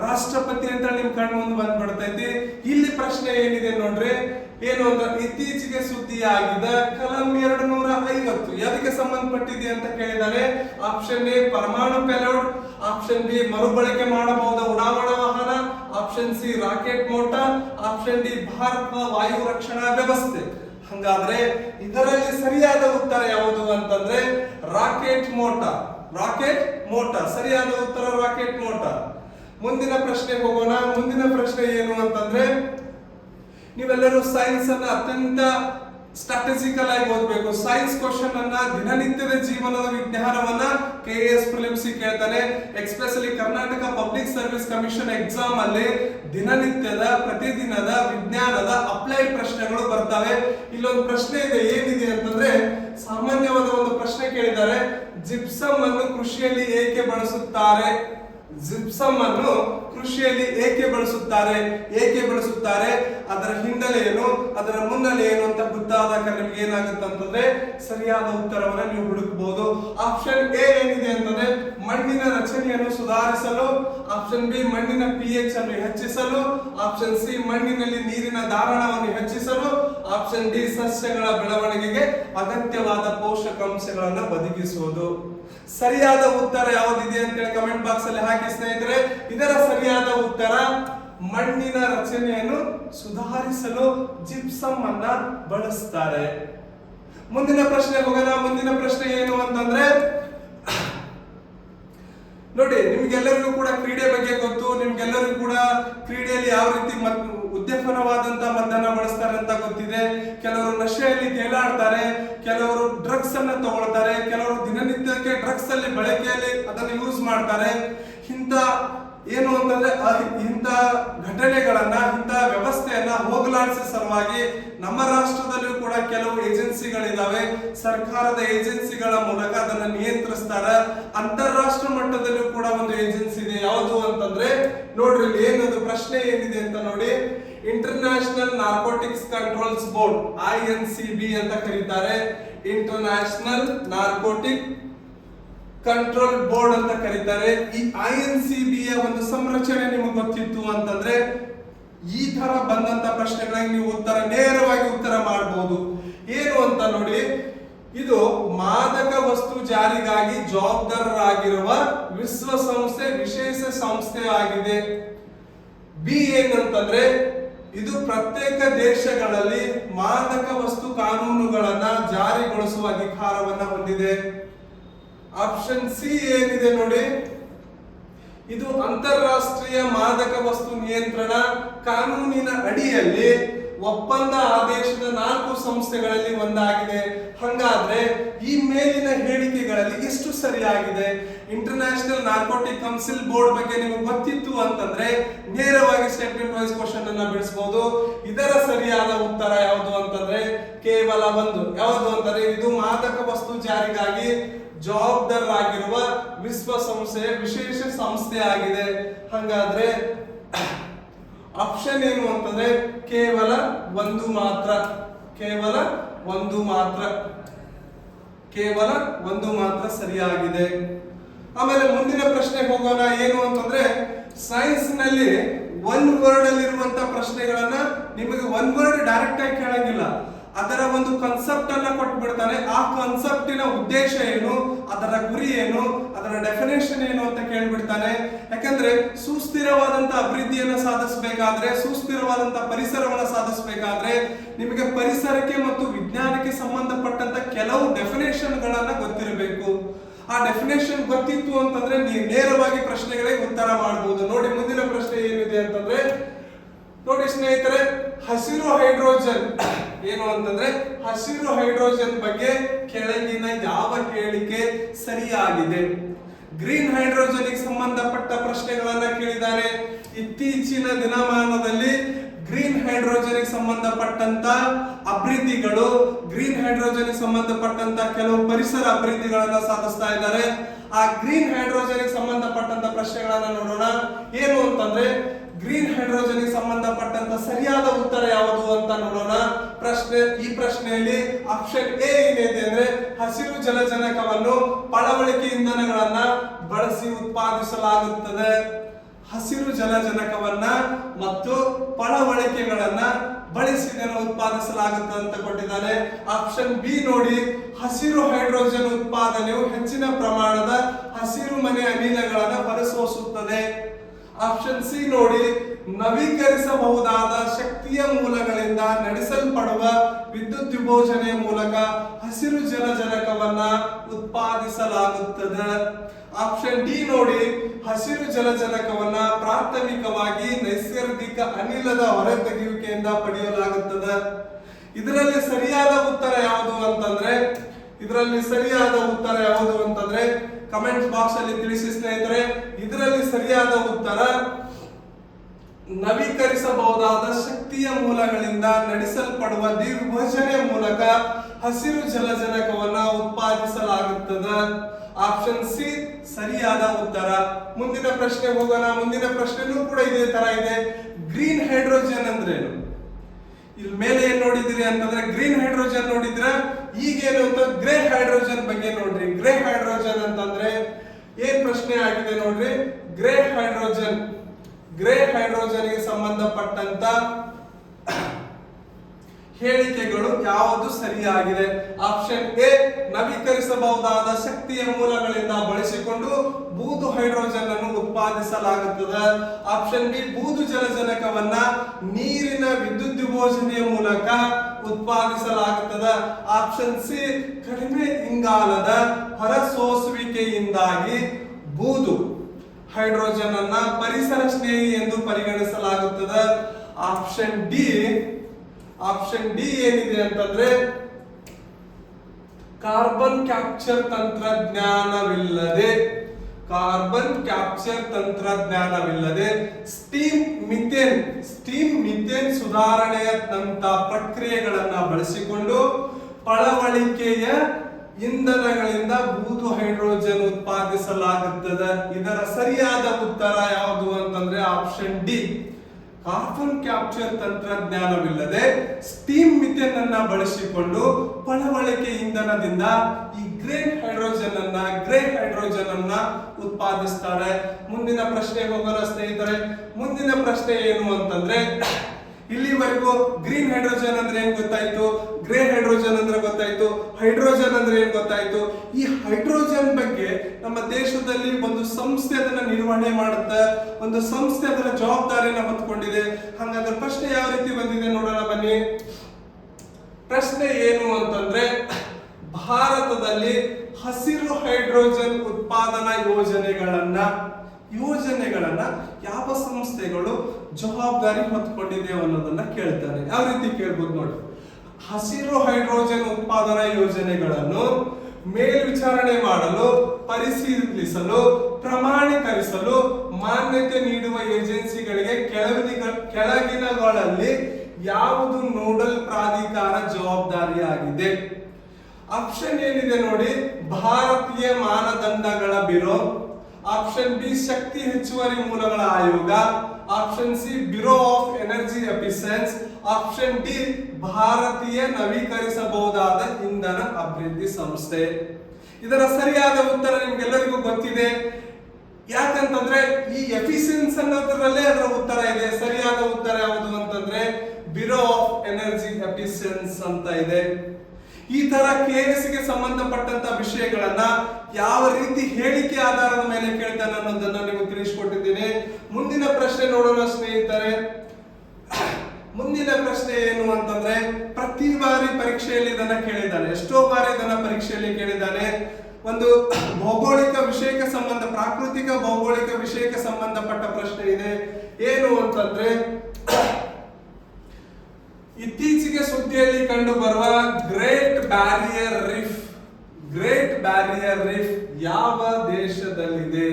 ರಾಷ್ಟ್ರಪತಿ ಅಂತ ನಿಮ್ ಕಣ್ಣು ಮುಂದೆ ಬಂದ್ಬಿಡ್ತೈತಿ. ಇಲ್ಲಿ ಪ್ರಶ್ನೆ ಏನಿದೆ ನೋಡ್ರಿ? ಏನು ಅಂತ ಇತ್ತೀಚೆಗೆ ಸುದ್ದಿಯಾಗಿದ್ದ ಕಲಂ ಎರಡು ನೂರ ಐವತ್ತು. ಯಾವುದಕ್ಕೆ ಸಂಬಂಧಪಟ್ಟಿದೆ ಅಂತ ಕೇಳಿದರೆ? ಆಪ್ಷನ್ ಎ, ಪರಮಾಣು ಪೆಲೋಡ್. ಆಪ್ಷನ್ ಬಿ, ಮರುಬಳಕೆ ಮಾಡಬಹುದ ಉಡಾವಣಾ ವಾಹನ. Option C, rocket motor option D, ಭಾರತದ ವಾಯು ರಕ್ಷಣಾ ವ್ಯವಸ್ಥೆ. ಹಂಗಾದ್ರೆ ಇದರಲ್ಲಿ ಸರಿಯಾದ ಉತ್ತರ ಯಾವುದು ಅಂತಂದ್ರೆ ರಾಕೆಟ್ ಮೋಟಾರ್. Rocket motor. ಸರಿಯಾದ ಉತ್ತರ ರಾಕೆಟ್ ಮೋಟಾರ್. ಮುಂದಿನ ಪ್ರಶ್ನೆ ಹೋಗೋಣ. ಮುಂದಿನ ಪ್ರಶ್ನೆ ಏನು ಅಂತಂದ್ರೆ ನೀವೆಲ್ಲರೂ ಸೈನ್ಸ್ ಅನ್ನ ಅತ್ಯಂತ ಸ್ಟ್ರಾಟಜಿಕಲ್ ಆಗಿ ಓದ್ಬೇಕು. ಸೈನ್ಸ್ ಕ್ವಶನ್ ಅನ್ನ ದಿನನಿತ್ಯದ ಜೀವನದ ವಿಜ್ಞಾನವನ್ನ ಕೆ ಎಸ್ ಪ್ರಿಲಿಮ್ಸಿ ಕೇಳ್ತಾನೆ. Especially Karnataka public service commission exam ಅಲ್ಲಿ ದಿನನಿತ್ಯದ, ಪ್ರತಿದಿನದ ವಿಜ್ಞಾನದ ಅಪ್ಲೈಡ್ ಪ್ರಶ್ನೆಗಳು ಬರ್ತವೆ. ಇಲ್ಲೊಂದು ಪ್ರಶ್ನೆ ಇದೆ, ಏನಿದೆ ಅಂತಂದ್ರೆ ಸಾಮಾನ್ಯವಾದ ಒಂದು ಪ್ರಶ್ನೆ ಕೇಳಿದ್ದಾರೆ. ಜಿಪ್ಸಮ್ ಅನ್ನು ಕೃಷಿಯಲ್ಲಿ ಏಕೆ ಬಳಸುತ್ತಾರೆ? ಜಿಪ್ಸಮ್ ಅನ್ನು ಕೃಷಿಯಲ್ಲಿ ಏಕೆ ಬಳಸುತ್ತಾರೆ ಏಕೆ ಬಳಸುತ್ತಾರೆ, ಅದರ ಹಿನ್ನೆಲೆ ಏನು, ಅದರ ಮುನ್ನೆಲೆ ಏನು ಅಂತ ಗೊತ್ತಾದಾಗ ನಿಮ್ಗೆ ಏನಾಗುತ್ತೆ ಅಂತಂದ್ರೆ ಸರಿಯಾದ ಉತ್ತರವನ್ನ ನೀವು ಹುಡುಕಬಹುದು ಆಪ್ಷನ್ ಎ ಏನಿದೆ ಅಂತಂದ್ರೆ ಮಣ್ಣಿನ ರಚನೆಯನ್ನು ಸುಧಾರಿಸಲು ಆಪ್ಷನ್ ಬಿ ಮಣ್ಣಿನ ಪಿ ಎಚ್ ಅನ್ನು ಹೆಚ್ಚಿಸಲು ಆಪ್ಷನ್ ಸಿ ಮಣ್ಣಿನಲ್ಲಿ ನೀರಿನ ಧಾರಣವನ್ನು ಹೆಚ್ಚಿಸಲು ಆಪ್ಷನ್ ಡಿ ಸಸ್ಯಗಳ ಬೆಳವಣಿಗೆಗೆ ಅಗತ್ಯವಾದ ಪೋಷಕಾಂಶಗಳನ್ನು ಒದಗಿಸುವುದು. ಸರಿಯಾದ ಉತ್ತರ ಯಾವುದಿದೆ ಅಂತೇಳಿ ಕಮೆಂಟ್ ಬಾಕ್ಸ್ ಅಲ್ಲಿ ಹಾಕಿ ಸ್ನೇಹಿತರೆ. ಇದರ ಸರಿಯಾದ ಉತ್ತರ, ಮಣ್ಣಿನ ರಚನೆಯನ್ನು ಸುಧಾರಿಸಲು ಜಿಪ್ಸಮ್ ಅನ್ನ ಬಳಸ್ತಾರೆ. ಮುಂದಿನ ಪ್ರಶ್ನೆ ಹೋಗೋಣ. ಮುಂದಿನ ಪ್ರಶ್ನೆ ಏನು ಅಂತಂದ್ರೆ ನೋಡಿ, ನಿಮ್ಗೆಲ್ಲರಿಗೂ ಕೂಡ ಕ್ರೀಡೆ ಬಗ್ಗೆ ಗೊತ್ತು, ನಿಮ್ಗೆಲ್ಲರಿಗೂ ಕೂಡ ಕ್ರೀಡೆಯಲ್ಲಿ ಯಾವ ರೀತಿ ಮತ್ ಉದ್ಯಮನವಾದಂತ ಮದ್ದನ್ನ ಬಳಸ್ತಾರೆ ಅಂತ ಗೊತ್ತಿದೆ. ಕೆಲವರು ನಶೆಯಲ್ಲಿ ತೇಲಾಡ್ತಾರೆ ಕೆಲವರು ಡ್ರಗ್ಸ್ ಅನ್ನ ತಗೊಳ್ತಾರೆ, ಕೆಲವರು ದಿನನಿತ್ಯಕ್ಕೆ ಡ್ರಗ್ಸ್ ಅಲ್ಲಿ ಬಳಕೆಯಲ್ಲಿ ಅದನ್ನು ಯೂಸ್ ಮಾಡ್ತಾರೆ. ಇಂಥ ಏನು ಅಂತಂದ್ರೆ ಇಂಥ ಘಟನೆಗಳನ್ನ, ಇಂಥ ವ್ಯವಸ್ಥೆಯನ್ನ ಹೋಗಲಾಡಿಸೋ ಸಲುವಾಗಿ ನಮ್ಮ ರಾಷ್ಟ್ರದಲ್ಲಿಯೂ ಕೂಡ ಕೆಲವು ಏಜೆನ್ಸಿಗಳಿದಾವೆ. ಸರ್ಕಾರದ ಏಜೆನ್ಸಿಗಳ ಮೂಲಕ ಅದನ್ನ ನಿಯಂತ್ರಿಸ್ತಾರ. ಅಂತಾರಾಷ್ಟ್ರ ಮಟ್ಟದಲ್ಲೂ ಕೂಡ ಒಂದು ಏಜೆನ್ಸಿ ಇದೆ. ಯಾವುದು ಅಂತಂದ್ರೆ, ನೋಡ್ರಿ ಏನದು ಪ್ರಶ್ನೆ ಏನಿದೆ ಅಂತ ನೋಡಿ. International narcotics controls board I N C B ಅಂತ ಕರೀತಾರೆ. ಇಂಟರ್ನ್ಯಾಷನಲ್ ನಾರ್ಕೋಟಿಕ್ ಕಂಟ್ರೋಲ್ ಬೋರ್ಡ್ ಅಂತ ಕರೀತಾರೆ. ಈ ಐ ಎನ್ ಸಿ ಬಿ ಯ ಒಂದು ಸಂರಚನೆ ನಿಮಗೆ ಗೊತ್ತಿತ್ತು ಅಂತಂದ್ರೆ ಈ ತರ ಬಂದಂತ ಪ್ರಶ್ನೆಗಳಿಗೆ ನೀವು ಉತ್ತರ ನೇರವಾಗಿ ಉತ್ತರ ಮಾಡಬಹುದು ಏನು ಅಂತ ನೋಡಿ, ಇದು ಮಾದಕ ವಸ್ತು ಜಾರಿಗಾಗಿ ಜವಾಬ್ದಾರರಾಗಿರುವ ವಿಶ್ವಸಂಸ್ಥೆ, ವಿಶೇಷ ಸಂಸ್ಥೆ ಆಗಿದೆ. ಬಿ ಏನಂತಂದ್ರೆ, ಇದು ಪ್ರತ್ಯೇಕ ದೇಶಗಳಲ್ಲಿ ಮಾದಕ ವಸ್ತು ಕಾನೂನುಗಳನ್ನ ಜಾರಿಗೊಳಿಸುವ ಅಧಿಕಾರವನ್ನ ಹೊಂದಿದೆ. ಆಪ್ಷನ್ ಸಿ ಏನಿದೆ ನೋಡಿ? ಇದು ಅಂತಾರಾಷ್ಟ್ರೀಯ ಮಾದಕ ವಸ್ತು ನಿಯಂತ್ರಣ ಕಾನೂನಿನ ಅಡಿಯಲ್ಲಿ ಒಪ್ಪಂದ ಆದೇಶದ ನಾಲ್ಕು ಸಂಸ್ಥೆಗಳಲ್ಲಿ ಒಂದಾಗಿದೆ. ಹಂಗಾದ್ರೆ ಈ ಮೇಲಿನ ಹೇಳಿಕೆಗಳಲ್ಲಿ ಎಷ್ಟು ಸರಿಯಾಗಿದೆ? ಇಂಟರ್ನ್ಯಾಷನಲ್ ನಾರ್ಕೋಟಿಕ್ ಕೌನ್ಸಿಲ್ ಬೋರ್ಡ್ ಬಗ್ಗೆ ನಿಮಗೆ ಗೊತ್ತಿತ್ತು ಅಂತಂದ್ರೆ ನೇರವಾಗಿ ಸ್ಟೇಟ್ಮೆಂಟ್ ವೈಸ್ ಕ್ವಶನ್ ಅನ್ನ ಬಿಡಿಸಬಹುದು ಇದರ ಸರಿಯಾದ ಉತ್ತರ ಯಾವುದು ಅಂತಂದ್ರೆ ಕೇವಲ ಒಂದು. ಯಾವುದು ಅಂತಂದ್ರೆ ಇದು ಮಾದಕ ವಸ್ತು ಜಾರಿಗಾಗಿ ಜವಾಬ್ದಾರರಾಗಿರುವ ವಿಶ್ವಸಂಸ್ಥೆಯ ವಿಶೇಷ ಸಂಸ್ಥೆ ಆಗಿದೆ. ಹಂಗಾದ್ರೆ ಆಪ್ಷನ್ ಏನು ಅಂತಂದ್ರೆ ಕೇವಲ ಒಂದು ಮಾತ್ರ. ಕೇವಲ ಒಂದು ಮಾತ್ರ. ಕೇವಲ ಒಂದು ಮಾತ್ರ ಸರಿಯಾಗಿದೆ. ಆಮೇಲೆ ಮುಂದಿನ ಪ್ರಶ್ನೆ ಹೋಗೋಣ. ಏನು ಅಂತಂದ್ರೆ ಸೈನ್ಸ್ನಲ್ಲಿ ಒನ್ ವರ್ಡ್ ಅಲ್ಲಿರುವಂತ ಪ್ರಶ್ನೆಗಳನ್ನ ನಿಮಗೆ ಒನ್ ವರ್ಡ್ ಡೈರೆಕ್ಟ್ ಆಗಿ ಕೇಳಂಗಿಲ್ಲ. ಅದರ ಒಂದು ಕನ್ಸೆಪ್ಟ್ ಅನ್ನ ಕೊಟ್ಬಿಡ್ತಾನೆ ಆ ಕನ್ಸೆಪ್ಟಿನ ಉದ್ದೇಶ ಏನು? ಅದರ ಗುರಿ ಏನು? ಅದರ ಡೆಫಿನೇಷನ್ ಏನು ಅಂತ ಕೇಳ್ಬಿಡ್ತಾನೆ. ಯಾಕಂದ್ರೆ ಸುಸ್ಥಿರವಾದಂತ ಅಭಿವೃದ್ಧಿಯನ್ನು ಸಾಧಿಸಬೇಕಾದ್ರೆ, ಸುಸ್ಥಿರವಾದಂತ ಪರಿಸರವನ್ನು ಸಾಧಿಸಬೇಕಾದ್ರೆ ನಿಮಗೆ ಪರಿಸರಕ್ಕೆ ಮತ್ತು ವಿಜ್ಞಾನಕ್ಕೆ ಸಂಬಂಧಪಟ್ಟಂತ ಕೆಲವು ಡೆಫಿನೇಷನ್ ಗಳನ್ನ ಗೊತ್ತಿರಬೇಕು. ಆ ಡೆಫಿನೇಷನ್ ಗೊತ್ತಿತ್ತು ಅಂತಂದ್ರೆ ನೀವು ನೇರವಾಗಿ ಪ್ರಶ್ನೆಗಳಿಗೆ ಉತ್ತರ ಮಾಡಬಹುದು ನೋಡಿ, ಮುಂದಿನ ಪ್ರಶ್ನೆ ಏನಿದೆ ಅಂತಂದ್ರೆ ನೋಡಿ ಸ್ನೇಹಿತರೆ, ಹಸಿರು ಹೈಡ್ರೋಜನ್. ಏನು ಅಂತಂದ್ರೆ, ಹಸಿರು ಹೈಡ್ರೋಜನ್ ಬಗ್ಗೆ ಕೆಳಗಿನ ಯಾವ ಹೇಳಿಕೆ ಸರಿಯಾಗಿದೆ? ಗ್ರೀನ್ ಹೈಡ್ರೋಜನ್ಗೆ ಸಂಬಂಧಪಟ್ಟ ಪ್ರಶ್ನೆಗಳನ್ನ ಕೇಳಿದ್ದಾರೆ. ಇತ್ತೀಚಿನ ದಿನಮಾನದಲ್ಲಿ ಗ್ರೀನ್ ಹೈಡ್ರೋಜನ್ಗೆ ಸಂಬಂಧಪಟ್ಟಂತ ಅಭಿವೃದ್ಧಿಗಳು, ಗ್ರೀನ್ ಹೈಡ್ರೋಜನ್ ಸಂಬಂಧಪಟ್ಟಂತ ಕೆಲವು ಪರಿಸರ ಅಭಿವೃದ್ಧಿಗಳನ್ನ ಸಾಧಿಸ್ತಾ ಇದ್ದಾರೆ. ಆ ಗ್ರೀನ್ ಹೈಡ್ರೋಜನ್ಗೆ ಸಂಬಂಧಪಟ್ಟಂತ ಪ್ರಶ್ನೆಗಳನ್ನ ನೋಡೋಣ. ಏನು ಅಂತಂದ್ರೆ ಗ್ರೀನ್ ಹೈಡ್ರೋಜನ್ಗೆ ಸಂಬಂಧಪಟ್ಟಂತ ಸರಿಯಾದ ಉತ್ತರ ಯಾವುದು ಅಂತ ನೋಡೋಣ. ಪ್ರಶ್ನೆ, ಈ ಪ್ರಶ್ನೆಯಲ್ಲಿ ಆಪ್ಷನ್ ಎ ಏನಿದೆ ಅಂದ್ರೆ ಹಸಿರು ಜಲಜನಕವನ್ನು ಪಳವಳಿಕೆ ಇಂಧನಗಳನ್ನ ಬಳಸಿ ಉತ್ಪಾದಿಸಲಾಗುತ್ತದೆ. ಹಸಿರು ಜಲಜನಕವನ್ನ ಮತ್ತು ಪಳವಳಿಕೆಗಳನ್ನ ಬಳಸಿ ಇದನ್ನು ಉತ್ಪಾದಿಸಲಾಗುತ್ತದೆ ಅಂತ ಕೊಟ್ಟಿದ್ದಾರೆ. ಆಪ್ಷನ್ ಬಿ ನೋಡಿ, ಹಸಿರು ಹೈಡ್ರೋಜನ್ ಉತ್ಪಾದನೆಯು ಹೆಚ್ಚಿನ ಪ್ರಮಾಣದ ಹಸಿರು ಮನೆ ಅನಿಲಗಳನ್ನು ಹೊರಸೂಸುತ್ತದೆ. ಆಪ್ಷನ್ ಸಿ ನೋಡಿ ನವೀಕರಿಸಬಹುದಾದ ಶಕ್ತಿಯ ಮೂಲಗಳಿಂದ ನಡೆಸಲ್ಪಡುವ ವಿದ್ಯುತ್ ವಿಭೋಜನೆ ಮೂಲಕ ಹಸಿರು ಜಲಜನಕವನ್ನ ಉತ್ಪಾದಿಸಲಾಗುತ್ತದೆ. ಆಪ್ಷನ್ ಡಿ ನೋಡಿ ಹಸಿರು ಜಲಜನಕವನ್ನ ಪ್ರಾಥಮಿಕವಾಗಿ ನೈಸರ್ಗಿಕ ಅನಿಲದ ಹೊರತೆಗೆಯುವಿಕೆಯಿಂದ ಪಡೆಯಲಾಗುತ್ತದೆ. ಇದರಲ್ಲಿ ಸರಿಯಾದ ಉತ್ತರ ಯಾವುದು ಅಂತಂದ್ರೆ, ಇದರಲ್ಲಿ ಸರಿಯಾದ ಉತ್ತರ ಯಾವುದು ಅಂತಂದ್ರೆ ಕಮೆಂಟ್ ಬಾಕ್ಸ್ ಅಲ್ಲಿ ತಿಳಿಸಿ ಸ್ನೇಹಿತರೆ, ಇದರಲ್ಲಿ ಸರಿಯಾದ ಉತ್ತರ, ನವೀಕರಿಸಬಹುದಾದ ಶಕ್ತಿಯ ಮೂಲಗಳಿಂದ ನಡೆಸಲ್ಪಡುವ ದಿರ್ಭಜನೆ ಮೂಲಕ ಹಸಿರು ಜಲಜನಕವನ್ನ ಉತ್ಪಾದಿಸಲಾಗುತ್ತದೆ. ಆಪ್ಷನ್ ಸಿ ಸರಿಯಾದ ಉತ್ತರ. ಮುಂದಿನ ಪ್ರಶ್ನೆ ಹೋಗೋಣ. ಮುಂದಿನ ಪ್ರಶ್ನೆನೂ ಕೂಡ ಇದೇ ತರ ಇದೆ. ಗ್ರೀನ್ ಹೈಡ್ರೋಜನ್ ಅಂದ್ರೇನು? ಇಲ್ಲಿ ಮೇಲೆ ಏನ್ ನೋಡಿದಿರಿ ಅಂತಂದ್ರೆ ಗ್ರೀನ್ ಹೈಡ್ರೋಜನ್ ನೋಡಿದ್ರ ಈಗೇನು ಅಂತ ಗ್ರೇ ಹೈಡ್ರೋಜನ್ ಬಗ್ಗೆ ನೋಡ್ರಿ. ಗ್ರೇ ಹೈಡ್ರೋಜನ್ ಅಂತಂದ್ರೆ ಏನ್ ಪ್ರಶ್ನೆ ಆಗಿದೆ ನೋಡ್ರಿ? Grey hydrogen. ಗ್ರೇ ಹೈಡ್ರೋಜನ್ಗೆ ಸಂಬಂಧಪಟ್ಟಂತ ಹೇಳಿಕೆಗಳು ಯಾವುದು ಸರಿಯಾಗಿದೆ? ಆಪ್ಷನ್ ಎ, ನವೀಕರಿಸಬಹುದಾದ ಶಕ್ತಿಯ ಮೂಲಗಳಿಂದ ಬಳಸಿಕೊಂಡು ಬೂದು ಹೈಡ್ರೋಜನ್ ಅನ್ನು ಉತ್ಪಾದಿಸಲಾಗುತ್ತದೆ. ಆಪ್ಷನ್ ಬಿ, ಬೂದು ಜಲಜನಕವನ್ನ ನೀರಿನ ವಿದ್ಯುತ್ ವಿಭೋಜನೆಯ ಮೂಲಕ ಉತ್ಪಾದಿಸಲಾಗುತ್ತದೆ ಆಪ್ಷನ್ ಸಿ ಕಡಿಮೆ ಇಂಗಾಲದ ಹೊರಸೋಸುವಿಕೆಯಿಂದಾಗಿ ಬೂದು ಹೈಡ್ರೋಜನ್ ಅನ್ನ ಪರಿಸರ ಸ್ನೇಹಿ ಎಂದು ಪರಿಗಣಿಸಲಾಗುತ್ತದೆ. ಆಪ್ಷನ್ ಡಿ ಆಪ್ಷನ್ ಡಿ ಏನಿದೆ ಅಂತಂದ್ರೆ ಕಾರ್ಬನ್ ಕ್ಯಾಪ್ಚರ್ ತಂತ್ರಜ್ಞಾನವಿಲ್ಲದೆ ಕಾರ್ಬನ್ ಕ್ಯಾಪ್ಚರ್ ತಂತ್ರಜ್ಞಾನವಿಲ್ಲದೆ ಸ್ಟೀಮ್ ಮಿಥೇನ್ ಸ್ಟೀಮ್ ಮಿಥೇನ್ ಸುಧಾರಣೆಯಂತ ಪ್ರಕ್ರಿಯೆಗಳನ್ನು ಬಳಸಿಕೊಂಡು ಪಳವಳಿಕೆಯ ಇಂಧನಗಳಿಂದ ಬೂದು ಹೈಡ್ರೋಜನ್ ಉತ್ಪಾದಿಸಲಾಗುತ್ತದೆ. ಇದರ ಸರಿಯಾದ ಉತ್ತರ ಯಾವುದು ಅಂತಂದ್ರೆ ಆಪ್ಷನ್ ಡಿ. ಕಾರ್ಬನ್ ಕ್ಯಾಪ್ಚರ್ ತಂತ್ರಜ್ಞಾನವಿಲ್ಲದೆ ಸ್ಟೀಮ್ ಮಿಥೆನ್ ಅನ್ನ ಬಳಸಿಕೊಂಡು ಪಳವಳಿಕೆ ಇಂಧನದಿಂದ ಈ ಗ್ರೇ ಹೈಡ್ರೋಜನ್ ಅನ್ನ ಗ್ರೇ ಹೈಡ್ರೋಜನ್ ಅನ್ನ ಉತ್ಪಾದಿಸ್ತಾರೆ. ಮುಂದಿನ ಪ್ರಶ್ನೆ ಹೋಗೋಣ ಸ್ನೇಹಿತರೆ. ಮುಂದಿನ ಪ್ರಶ್ನೆ ಏನು ಅಂತಂದ್ರೆ, ಇಲ್ಲಿವರೆಗೂ ಗ್ರೀನ್ ಹೈಡ್ರೋಜನ್ ಅಂದ್ರೆ ಏನ್ ಗೊತ್ತಾಯ್ತು? ಗ್ರೇ ಹೈಡ್ರೋಜನ್ ಅಂದ್ರೆ ಗೊತ್ತಾಯ್ತು. ಹೈಡ್ರೋಜನ್ ಅಂದ್ರೆ ಏನ್ ಗೊತ್ತಾಯ್ತು? ಈ ಹೈಡ್ರೋಜನ್ ನಮ್ಮ ದೇಶದಲ್ಲಿ ಒಂದು ಸಂಸ್ಥೆ ಅದನ್ನ ನಿರ್ವಹಣೆ ಮಾಡುತ್ತೆ, ಒಂದು ಸಂಸ್ಥೆ ಅದರ ಜವಾಬ್ದಾರಿಯನ್ನ ಹೊತ್ಕೊಂಡಿದೆ. ಹಾಗಾದ್ರೆ ಪ್ರಶ್ನೆ ಯಾವ ರೀತಿ ಬಂದಿದೆ ನೋಡೋಣ ಬನ್ನಿ. ಪ್ರಶ್ನೆ ಏನು ಅಂತಂದ್ರೆ, ಭಾರತದಲ್ಲಿ ಹಸಿರು ಹೈಡ್ರೋಜನ್ ಉತ್ಪಾದನಾ ಯೋಜನೆಗಳನ್ನ ಯೋಜನೆಗಳನ್ನ ಯಾವ ಸಂಸ್ಥೆಗಳು ಜವಾಬ್ದಾರಿ ಹೊತ್ಕೊಂಡಿದೆ ಅನ್ನೋದನ್ನ ಕೇಳ್ತಾರೆ. ಯಾವ ರೀತಿ ಕೇಳ್ಬೋದು ನೋಡಿ. ಹಸಿರು ಹೈಡ್ರೋಜನ್ ಉತ್ಪಾದನಾ ಯೋಜನೆಗಳನ್ನು ಮೇಲ್ವಿಚಾರಣೆ ಮಾಡಲು, ಪರಿಶೀಲಿಸಲು, ಪ್ರಮಾಣೀಕರಿಸಲು ಮಾನ್ಯತೆ ನೀಡುವ ಏಜೆನ್ಸಿಗಳಿಗೆ ಕೆಳಗಿನ ಕೆಳಗಿನಗಳಲ್ಲಿ ಯಾವುದು ನೋಡಲ್ ಪ್ರಾಧಿಕಾರ ಜವಾಬ್ದಾರಿಯಾಗಿದೆ. ಆಪ್ಷನ್ ಏನಿದೆ ನೋಡಿ, ಭಾರತೀಯ ಮಾನದಂಡಗಳ ಬ್ಯೂರೋ, ಆಪ್ಷನ್ ಬಿ ಶಕ್ತಿ ಹೆಚ್ಚುವರಿ ಮೂಲಗಳ ಆಯೋಗ option C bureau of energy efficiency option D ಭಾರತೀಯ ನವೀಕರಿಸಬಹುದಾದ ಇಂಧನ ಅಭಿವೃದ್ಧಿ ಸಂಸ್ಥೆ. ಇದರ ಸರಿಯಾದ ಉತ್ತರ ನಿಮ್ಗೆಲ್ಲರಿಗೂ ಗೊತ್ತಿದೆ. ಯಾಕಂತಂದ್ರೆ ಈ ಎಫಿಷಿಯನ್ಸ್ ಅನ್ನೋದ್ರಲ್ಲೇ ಅದರ ಉತ್ತರ ಇದೆ. ಸರಿಯಾದ ಉತ್ತರ ಯಾವುದು ಅಂತಂದ್ರೆ ಬ್ಯೂರೋ ಆಫ್ ಎನರ್ಜಿ ಎಫಿಷಿಯನ್ಸ್ ಅಂತ ಇದೆ. ಈ ತರ ಗೆ ಸಂಬಂಧಪಟ್ಟಂತ ವಿಷಯಗಳನ್ನ ಯಾವ ರೀತಿ ಹೇಳಿಕೆ ಆಧಾರದ ಮೇಲೆ ಕೇಳ್ತಾನೆ ಅನ್ನೋದನ್ನ ನಿಮಗೆ ತಿಳಿಸ್ಕೊಟ್ಟಿದ್ದೀನಿ. ಮುಂದಿನ ಪ್ರಶ್ನೆ ನೋಡೋಣ ಸ್ನೇಹಿತರೆ. ಮುಂದಿನ ಪ್ರಶ್ನೆ ಏನು ಅಂತಂದ್ರೆ, ಪ್ರತಿ ಬಾರಿ ಪರೀಕ್ಷೆಯಲ್ಲಿ ಇದನ್ನ ಕೇಳಿದ್ದಾನೆ. ಎಷ್ಟೋ ಬಾರಿ ಇದನ್ನ ಪರೀಕ್ಷೆಯಲ್ಲಿ ಕೇಳಿದ್ದಾನೆ. ಒಂದು ಭೌಗೋಳಿಕ ವಿಷಯಕ್ಕೆ ಸಂಬಂಧ, ಪ್ರಾಕೃತಿಕ ಭೌಗೋಳಿಕ ವಿಷಯಕ್ಕೆ ಸಂಬಂಧಪಟ್ಟ ಪ್ರಶ್ನೆ ಇದೆ. ಏನು ಅಂತಂದ್ರೆ ಇತ್ತೀಚೆಗೆ ಸುದ್ದಿಯಲ್ಲಿ ಕಂಡು ಬರುವ great barrier reef barrier reef ಯಾವ ದೇಶದಲ್ಲಿದೆ?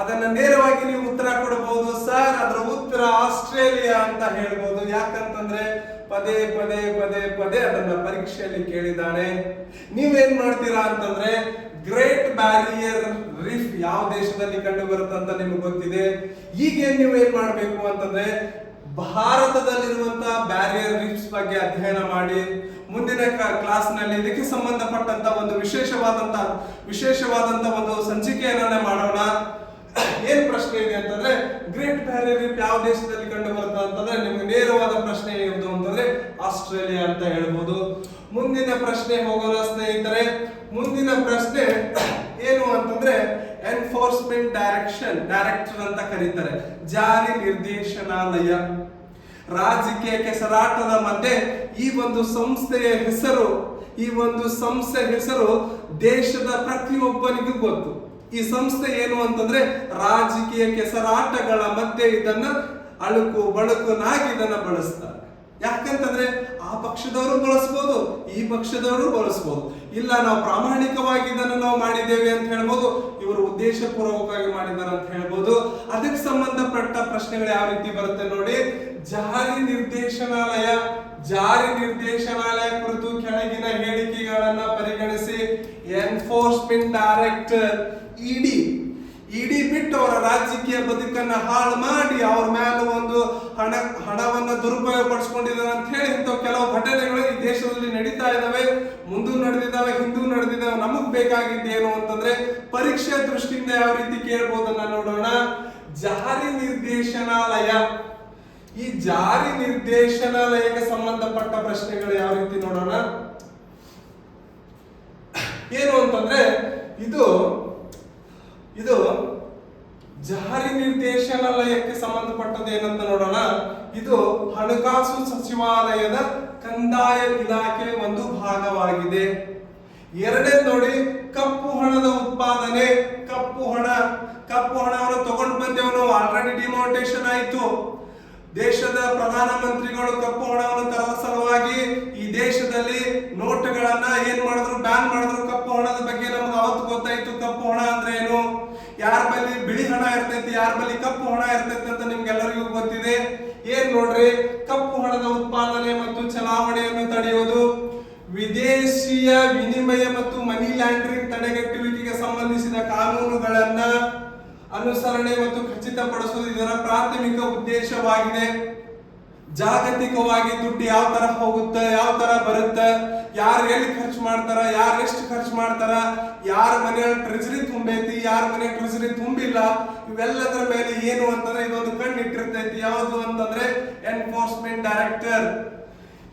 ಅದನ್ನ ನೇರವಾಗಿ ನೀವು ಉತ್ತರ ಕೊಡಬಹುದು. ಸರ್, ಅದರ ಉತ್ತರ ಆಸ್ಟ್ರೇಲಿಯಾ ಅಂತ ಹೇಳ್ಬೋದು. ಯಾಕಂತಂದ್ರೆ ಪದೇ ಪದೇ ಪದೇ ಪದೇ ಅದನ್ನ ಪರೀಕ್ಷೆಯಲ್ಲಿ ಕೇಳಿದ್ದಾನೆ. ನೀವೇನ್ ಮಾಡ್ತೀರಾ ಅಂತಂದ್ರೆ ಗ್ರೇಟ್ ಬ್ಯಾರಿಯರ್ ರೀಫ್ ಯಾವ ದೇಶದಲ್ಲಿ ಕಂಡು ಬರುತ್ತೆ ಅಂತ ನಿಮ್ಗೆ ಗೊತ್ತಿದೆ. ಈಗೇನ್ ನೀವು ಏನ್ ಮಾಡ್ಬೇಕು ಅಂತಂದ್ರೆ ಭಾರತದಲ್ಲಿರುವಂತಹ ಬ್ಯಾರಿಯರ್ ರೀಫ್ಸ್ ಬಗ್ಗೆ ಅಧ್ಯಯನ ಮಾಡಿ, ಮುಂದಿನ ಕ್ಲಾಸ್ನಲ್ಲಿ ಇದಕ್ಕೆ ಸಂಬಂಧಪಟ್ಟಂತ ಒಂದು ವಿಶೇಷವಾದಂತ ವಿಶೇಷವಾದಂತ ಒಂದು ಸಂಚಿಕೆಯನ್ನ ಮಾಡೋಣ. ಏನ್ ಪ್ರಶ್ನೆ ಇದೆ ಅಂತಂದ್ರೆ ಗ್ರೇಟ್ ಬ್ಯಾರಿಯರ್ ರೀಫ್ ಯಾವ ದೇಶದಲ್ಲಿ ಕಂಡು ಬರುತ್ತೆ ಅಂತಂದ್ರೆ, ನಿಮ್ಗೆ ನೇರವಾದ ಪ್ರಶ್ನೆ ಯಾವುದು ಅಂತಂದ್ರೆ, ಆಸ್ಟ್ರೇಲಿಯಾ ಅಂತ ಹೇಳ್ಬೋದು. ಮುಂದಿನ ಪ್ರಶ್ನೆ ಹೋಗೋಣ ಸ್ನೇಹಿತರೆ. ಮುಂದಿನ ಪ್ರಶ್ನೆ ಏನು ಅಂತಂದ್ರೆ ಎನ್ಫೋರ್ಸ್ಮೆಂಟ್ ಡೈರೆಕ್ಷನ್ ಡೈರೆಕ್ಟರ್ ಅಂತ ಕರೀತಾರೆ. ಜಾರಿ ನಿರ್ದೇಶನಾಲಯ. ರಾಜಕೀಯ ಕೆಸರಾಟದ ಮಧ್ಯೆ ಈ ಒಂದು ಸಂಸ್ಥೆಯ ಹೆಸರು, ಈ ಒಂದು ಸಂಸ್ಥೆ ಹೆಸರು ದೇಶದ ಪ್ರತಿಯೊಬ್ಬನಿಗೂ ಗೊತ್ತು. ಈ ಸಂಸ್ಥೆ ಏನು ಅಂತಂದ್ರೆ ರಾಜಕೀಯ ಕೆಸರಾಟಗಳ ಮಧ್ಯೆ ಇದನ್ನ ಅಳುಕು ಬಳುಕುನಾಗಿ ಇದನ್ನ ಬಳಸ್ತಾರೆ. ಯಾಕಂತಂದ್ರೆ ಆ ಪಕ್ಷದವರು ಬಳಸ್ಬೋದು, ಈ ಪಕ್ಷದವರು ಬಳಸ್ಬೋದು. ಇಲ್ಲ, ನಾವು ಪ್ರಾಮಾಣಿಕವಾಗಿ ಇದನ್ನು ನಾವು ಮಾಡಿದ್ದೇವೆ ಅಂತ ಹೇಳ್ಬೋದು, ಇವರು ಉದ್ದೇಶಪೂರ್ವಕವಾಗಿ ಮಾಡಿದ್ದಾರೆ ಅಂತ ಹೇಳ್ಬೋದು. ಅದಕ್ಕೆ ಸಂಬಂಧಪಟ್ಟ ಪ್ರಶ್ನೆಗಳು ಯಾವ ರೀತಿ ಬರುತ್ತೆ ನೋಡಿ, ಜಾರಿ ನಿರ್ದೇಶನಾಲಯ ಜಾರಿ ನಿರ್ದೇಶನಾಲಯ ಕುರಿತು ಕೆಳಗಿನ ಹೇಳಿಕೆಗಳನ್ನ ಪರಿಗಣಿಸಿ ಎನ್ಫೋರ್ಸ್ಮೆಂಟ್ ಡೈರೆಕ್ಟರ್ ಇಡಿ ಇಡಿ ಬಿಟ್ಟು ಅವರ ರಾಜಕೀಯ ಬದುಕನ್ನ ಹಾಳು ಮಾಡಿ ಅವ್ರ ಮೇಲೆ ಒಂದು ಹಣ, ಹಣವನ್ನ ದುರುಪಯೋಗ ಅಂತ ಹೇಳಿ ಇಂಥ ಕೆಲವು ಘಟನೆಗಳು ಈ ದೇಶದಲ್ಲಿ ನಡೀತಾ ಇದಾವೆ. ಮುಂದೂ ನಡೆದಿದ್ದಾವೆ ಹಿಂದೂ ನಡೆದಿದ್ದಾವೆ ನಮಗ್ ಬೇಕಾಗಿದ್ದೇನು ಅಂತಂದ್ರೆ ಪರೀಕ್ಷೆ ದೃಷ್ಟಿಯಿಂದ ಯಾವ ರೀತಿ ಕೇಳ್ಬೋದನ್ನ ನೋಡೋಣ. ಜಾರಿ ನಿರ್ದೇಶನಾಲಯ. ಈ ಜಾರಿ ನಿರ್ದೇಶನಾಲಯಕ್ಕೆ ಸಂಬಂಧಪಟ್ಟ ಪ್ರಶ್ನೆಗಳು ಯಾವ ರೀತಿ ನೋಡೋಣ. ಏನು ಅಂತಂದ್ರೆ ಇದು ಇದು ಜಾರಿ ನಿರ್ದೇಶನಾಲಯಕ್ಕೆ ಸಂಬಂಧಪಟ್ಟದ್ದು ಏನಂತ ನೋಡೋಣ. ಇದು ಹಣಕಾಸು ಸಚಿವಾಲಯದ ಕಂದಾಯ ಇಲಾಖೆ ಒಂದು ಭಾಗವಾಗಿದೆ. ಎರಡನೇ ನೋಡಿ, ಕಪ್ಪು ಹಣದ ಉತ್ಪಾದನೆ ಕಪ್ಪು ಹಣ ಕಪ್ಪು ಹಣವನ್ನು ತಗೊಂಡು ಬಂದೆವನು ಆಲ್ರೆಡಿ ಡಿಮೌಂಟೇಶನ್ ಆಯ್ತು ದೇಶದ ಪ್ರಧಾನಮಂತ್ರಿಗಳು ಕಪ್ಪು ಹಣವನ್ನು ತರದ ಸಲುವಾಗಿ ಈ ದೇಶದಲ್ಲಿ ನೋಟುಗಳನ್ನ ಏನ್ ಮಾಡಿದ್ರು ಬ್ಯಾನ್ ಮಾಡಿದ್ರು ಕಪ್ಪು ಹಣದ ಬಗ್ಗೆ ನಮ್ಗೆ ಅವತ್ತು ಗೊತ್ತಾಯ್ತು ಕಪ್ಪು ಹಣ ಅಂದ್ರೆ ಏನು ಯಾರ ಬಳಿ ಬಿಳಿ ಹಣ ಇರ್ತೈತಿ ಯಾರ ಬಳಿ ಕಪ್ಪು ಹಣ ಇರ್ತೈತಿ ಅಂತ ನಿಮ್ಗೆಲ್ಲರಿಗೂ ಗೊತ್ತಿದೆ ಏನ್ ನೋಡ್ರಿ ಕಪ್ಪು ಹಣದ ಉತ್ಪಾದನೆ ಮತ್ತು ಚಲಾವಣೆಯನ್ನು ತಡೆಯುವುದು ವಿದೇಶಿಯ ವಿನಿಮಯ ಮತ್ತು ಮನಿ ಲ್ಯಾಂಡ್ರಿಂಗ್ ತಡೆಗಟ್ಟುವಿಕೆಗೆ ಸಂಬಂಧಿಸಿದ ಕಾನೂನುಗಳನ್ನ ಅನುಸರಣೆ ಮತ್ತು ಖಚಿತಪಡಿಸುವುದು ಇದರ ಪ್ರಾಥಮಿಕ ಉದ್ದೇಶವಾಗಿದೆ ಜಾಗತಿಕವಾಗಿ ದುಡ್ಡು ಯಾವ ತರ ಹೋಗುತ್ತೆ ಯಾವ ತರ ಬರುತ್ತೆ ಯಾರು ಎಲ್ಲಿ ಖರ್ಚು ಮಾಡ್ತಾರ ಯಾರು ಎಷ್ಟು ಖರ್ಚು ಮಾಡ್ತಾರ ಯಾರ ಮನೆಯಲ್ಲಿ ಟ್ರೆಜರಿ ತುಂಬೈತಿ ಯಾರ ಮನೆ ತುಂಬಿಲ್ಲ ಇವೆಲ್ಲದರ ಮೇಲೆ ಏನು ಅಂತಂದ್ರೆ ಇದೊಂದು ಕಣ್ಣಿಟ್ಟಿರ್ತೈತಿ. ಯಾವುದು ಅಂತಂದ್ರೆ ಎನ್ಫೋರ್ಸ್ಮೆಂಟ್ ಡೈರೆಕ್ಟರ್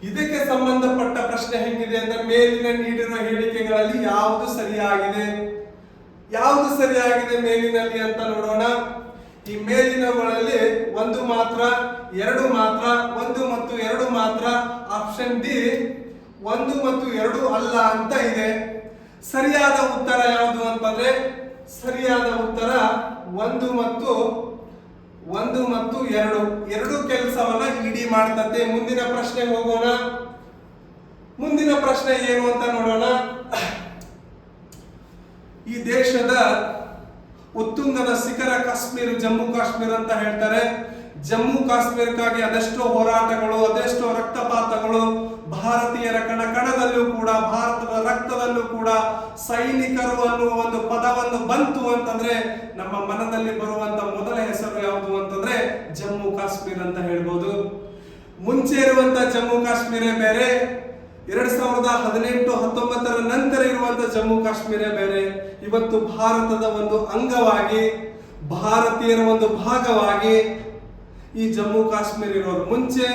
ಇದಕ್ಕೆ ಸಂಬಂಧಪಟ್ಟ ಪ್ರಶ್ನೆ ಹೆಂಗಿದೆ ಅಂದ್ರೆ ಮೇಲಿನ ನೀಡಿರುವ ಹೇಳಿಕೆಗಳಲ್ಲಿ ಯಾವುದು ಸರಿಯಾಗಿದೆ? ಯಾವುದು ಸರಿಯಾಗಿದೆ ಮೇಲಿನಲ್ಲಿ ಅಂತ ನೋಡೋಣ. ಈ ಮೇಲಿನಗಳಲ್ಲಿ ಒಂದು ಮಾತ್ರ, ಎರಡು ಮಾತ್ರ, ಒಂದು ಮತ್ತು ಎರಡು ಮಾತ್ರ ಆಪ್ಷನ್ ಡಿ ಒಂದು ಮತ್ತು ಎರಡು ಅಲ್ಲ ಅಂತ ಇದೆ. ಸರಿಯಾದ ಉತ್ತರ ಯಾವುದು ಅಂತಂದ್ರೆ ಸರಿಯಾದ ಉತ್ತರ ಒಂದು ಮತ್ತು ಒಂದು ಮತ್ತು ಎರಡು. ಎರಡು ಕೆಲಸವನ್ನ ಇಡಿ ಮಾಡ್ತತೆ ಮುಂದಿನ ಪ್ರಶ್ನೆ ಹೋಗೋಣ. ಮುಂದಿನ ಪ್ರಶ್ನೆ ಏನು ಅಂತ ನೋಡೋಣ. ಈ ದೇಶದ ಉತ್ತುಂಗದ ಶಿಖರ ಕಾಶ್ಮೀರ, ಜಮ್ಮು ಕಾಶ್ಮೀರ ಅಂತ ಹೇಳ್ತಾರೆ. ಜಮ್ಮು ಕಾಶ್ಮೀರಕ್ಕಾಗಿ ಅದೆಷ್ಟೋ ಹೋರಾಟಗಳು, ಅದೆಷ್ಟೋ ರಕ್ತಪಾತಗಳು ಭಾರತೀಯರ ಕಣ ಕಣದಲ್ಲೂ ಕೂಡ, ಭಾರತದ ರಕ್ತದಲ್ಲೂ ಕೂಡ ಸೈನಿಕರು ಅನ್ನುವ ಒಂದು ಪದವನ್ನು ಬಂತು ಅಂತಂದ್ರೆ ನಮ್ಮ ಮನದಲ್ಲಿ ಬರುವಂತ ಮೊದಲ ಹೆಸರು ಯಾವುದು ಅಂತಂದ್ರೆ ಜಮ್ಮು ಕಾಶ್ಮೀರ ಅಂತ ಹೇಳ್ಬೋದು. ಮುಂಚೆ ಇರುವಂತ ಜಮ್ಮು ಕಾಶ್ಮೀರ ಬೇರೆ, ಎರಡ್ ಸಾವಿರದ ಹದಿನೆಂಟು ಹತ್ತೊಂಬತ್ತರ ನಂತರ ಇರುವಂತ ಜಮ್ಮು ಕಾಶ್ಮೀರ ಬೇರೆ. ಇವತ್ತು ಭಾರತದ ಒಂದು ಅಂಗವಾಗಿ, ಭಾರತೀಯರ ಒಂದು ಭಾಗವಾಗಿ ಈ ಜಮ್ಮು ಕಾಶ್ಮೀರ ಇರೋರು. ಮುಂಚೆ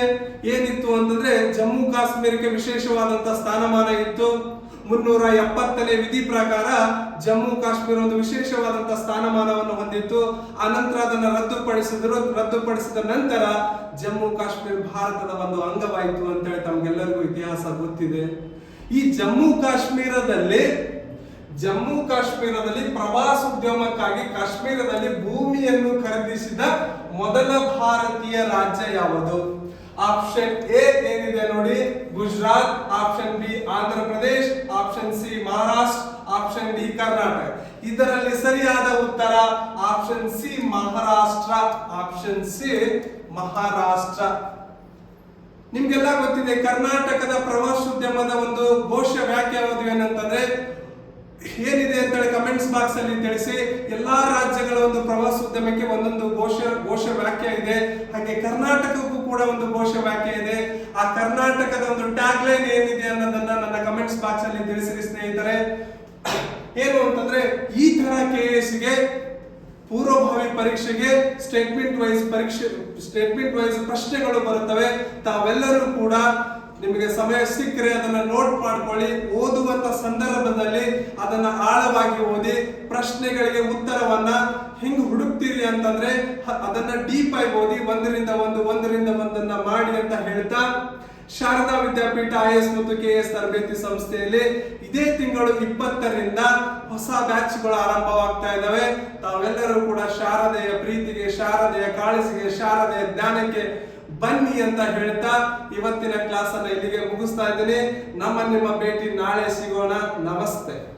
ಏನಿತ್ತು ಅಂತಂದ್ರೆ ಜಮ್ಮು ಕಾಶ್ಮೀರಕ್ಕೆ ವಿಶೇಷವಾದಂತ ಸ್ಥಾನಮಾನ ಇತ್ತು. ಮುನ್ನೂರ ಎಪ್ಪತ್ತನೇ ವಿಧಿ ಪ್ರಕಾರ ಜಮ್ಮು ಕಾಶ್ಮೀರ ಒಂದು ವಿಶೇಷವಾದಂತಹ ಸ್ಥಾನಮಾನವನ್ನು ಹೊಂದಿತ್ತು. ಆನಂತರ ನಂತರ ಅದನ್ನು ರದ್ದುಪಡಿಸಿದ್ರು. ರದ್ದುಪಡಿಸಿದ ನಂತರ ಜಮ್ಮು ಕಾಶ್ಮೀರ ಭಾರತದ ಒಂದು ಅಂಗವಾಯಿತು ಅಂತೇಳಿ ತಮಗೆಲ್ಲರಿಗೂ ಇತಿಹಾಸ ಗೊತ್ತಿದೆ. ಈ ಜಮ್ಮು ಕಾಶ್ಮೀರದಲ್ಲಿ ಜಮ್ಮು ಕಾಶ್ಮೀರದಲ್ಲಿ ಪ್ರವಾಸೋದ್ಯಮಕ್ಕಾಗಿ ಕಾಶ್ಮೀರದಲ್ಲಿ ಭೂಮಿಯನ್ನು ಖರೀದಿಸಿದ ಮೊದಲ ಭಾರತೀಯ ರಾಜ್ಯ ಯಾವುದು? ಆಪ್ಷನ್ ಎ ಏನಿದೆ ನೋಡಿ? Gujarat, option B Andhra Pradesh option C Maharashtra, option D Karnataka. ಇದರಲ್ಲಿ ಸರಿಯಾದ ಉತ್ತರ option C Maharashtra, option C Maharashtra. ನಿಮ್ಗೆಲ್ಲ ಗೊತ್ತಿದೆ ಕರ್ನಾಟಕದ ಪ್ರವಾಸೋದ್ಯಮದ ಒಂದು ಘೋಷ ವ್ಯಾಖ್ಯಾನವಾದ ಏನಂತಂದ್ರೆ ಏನಿದೆ ಅಂತೇಳಿ ಕಮೆಂಟ್ಸ್ ಬಾಕ್ಸ್ ಅಲ್ಲಿ ತಿಳಿಸಿ, ಎಲ್ಲಾ ರಾಜ್ಯಗಳ ಒಂದು ಪ್ರವಾಸೋದ್ಯಮಕ್ಕೆ ಒಂದೊಂದು ಘೋಷ ಘೋಷ ವಾಕ್ಯ ಇದೆ. ಹಾಗೆ ಕರ್ನಾಟಕಕ್ಕೂ ಕೂಡ ಒಂದು ಘೋಷ ವಾಕ್ಯ ಇದೆ. ಆ ಕರ್ನಾಟಕದ ಒಂದು ಟ್ಯಾಗ್ ಲೈನ್ ಏನಿದೆ ಅನ್ನೋದನ್ನ ನನ್ನ ಕಮೆಂಟ್ಸ್ ಬಾಕ್ಸ್ ಅಲ್ಲಿ ತಿಳಿಸಿರಿ ಸ್ನೇಹಿತರೆ. ಏನು ಅಂತಂದ್ರೆ, ಈ ತರ ಕೆ ಗೆ ಪೂರ್ವಭಾವಿ ಪರೀಕ್ಷೆಗೆ ಸ್ಟೇಟ್ಮೆಂಟ್ ವೈಸ್ ಪರೀಕ್ಷೆ ಸ್ಟೇಟ್ಮೆಂಟ್ ವೈಸ್ ಪ್ರಶ್ನೆಗಳು ಬರುತ್ತವೆ. ತಾವೆಲ್ಲರೂ ಕೂಡ ನಿಮಗೆ ಸಮಯ ಸಿಕ್ಕರೆ ಅದನ್ನ ನೋಟ್ ಮಾಡ್ಕೊಳ್ಳಿ. ಓದುವಂತ ಸಂದರ್ಭದಲ್ಲಿ ಅದನ್ನ ಆಳವಾಗಿ ಓದಿ, ಪ್ರಶ್ನೆಗಳಿಗೆ ಉತ್ತರವನ್ನ ಹಿಂಗ್ ಹುಡುಕ್ತೀರಿ ಅಂತಂದ್ರೆ ಅದನ್ನ ಡೀಪ್ ಆಗಿ ಓದಿ, ಒಂದರಿಂದ ಒಂದು, ಒಂದರಿಂದ ಒಂದನ್ನ ಮಾಡಿ ಅಂತ ಹೇಳ್ತಾ, ಶಾರದಾ ವಿದ್ಯಾಪೀಠ ಐ ಎಸ್ ಮತ್ತು ಕೆ ಎಸ್ ತರಬೇತಿ ಸಂಸ್ಥೆಯಲ್ಲಿ ಇದೇ ತಿಂಗಳು ಇಪ್ಪತ್ತರಿಂದ ಹೊಸ ಬ್ಯಾಚ್ಗಳು ಆರಂಭವಾಗ್ತಾ ಇದ್ದಾವೆ. ತಾವೆಲ್ಲರೂ ಕೂಡ ಶಾರದೆಯ ಪ್ರೀತಿಗೆ, ಶಾರದೆಯ ಕಾಳಜಿಗೆ ಶಾರದೆಯ ಜ್ಞಾನಕ್ಕೆ ಬನ್ನಿ ಅಂತ ಹೇಳ್ತಾ ಇವತ್ತಿನ ಕ್ಲಾಸ್ ಅನ್ನ ಇಲ್ಲಿಗೆ ಮುಗಿಸ್ತಾ ಇದ್ದೀನಿ. ನಮ್ಮ ನಿಮ್ಮ ಭೇಟಿ ನಾಳೆ ಸಿಗೋಣ. ನಮಸ್ತೆ.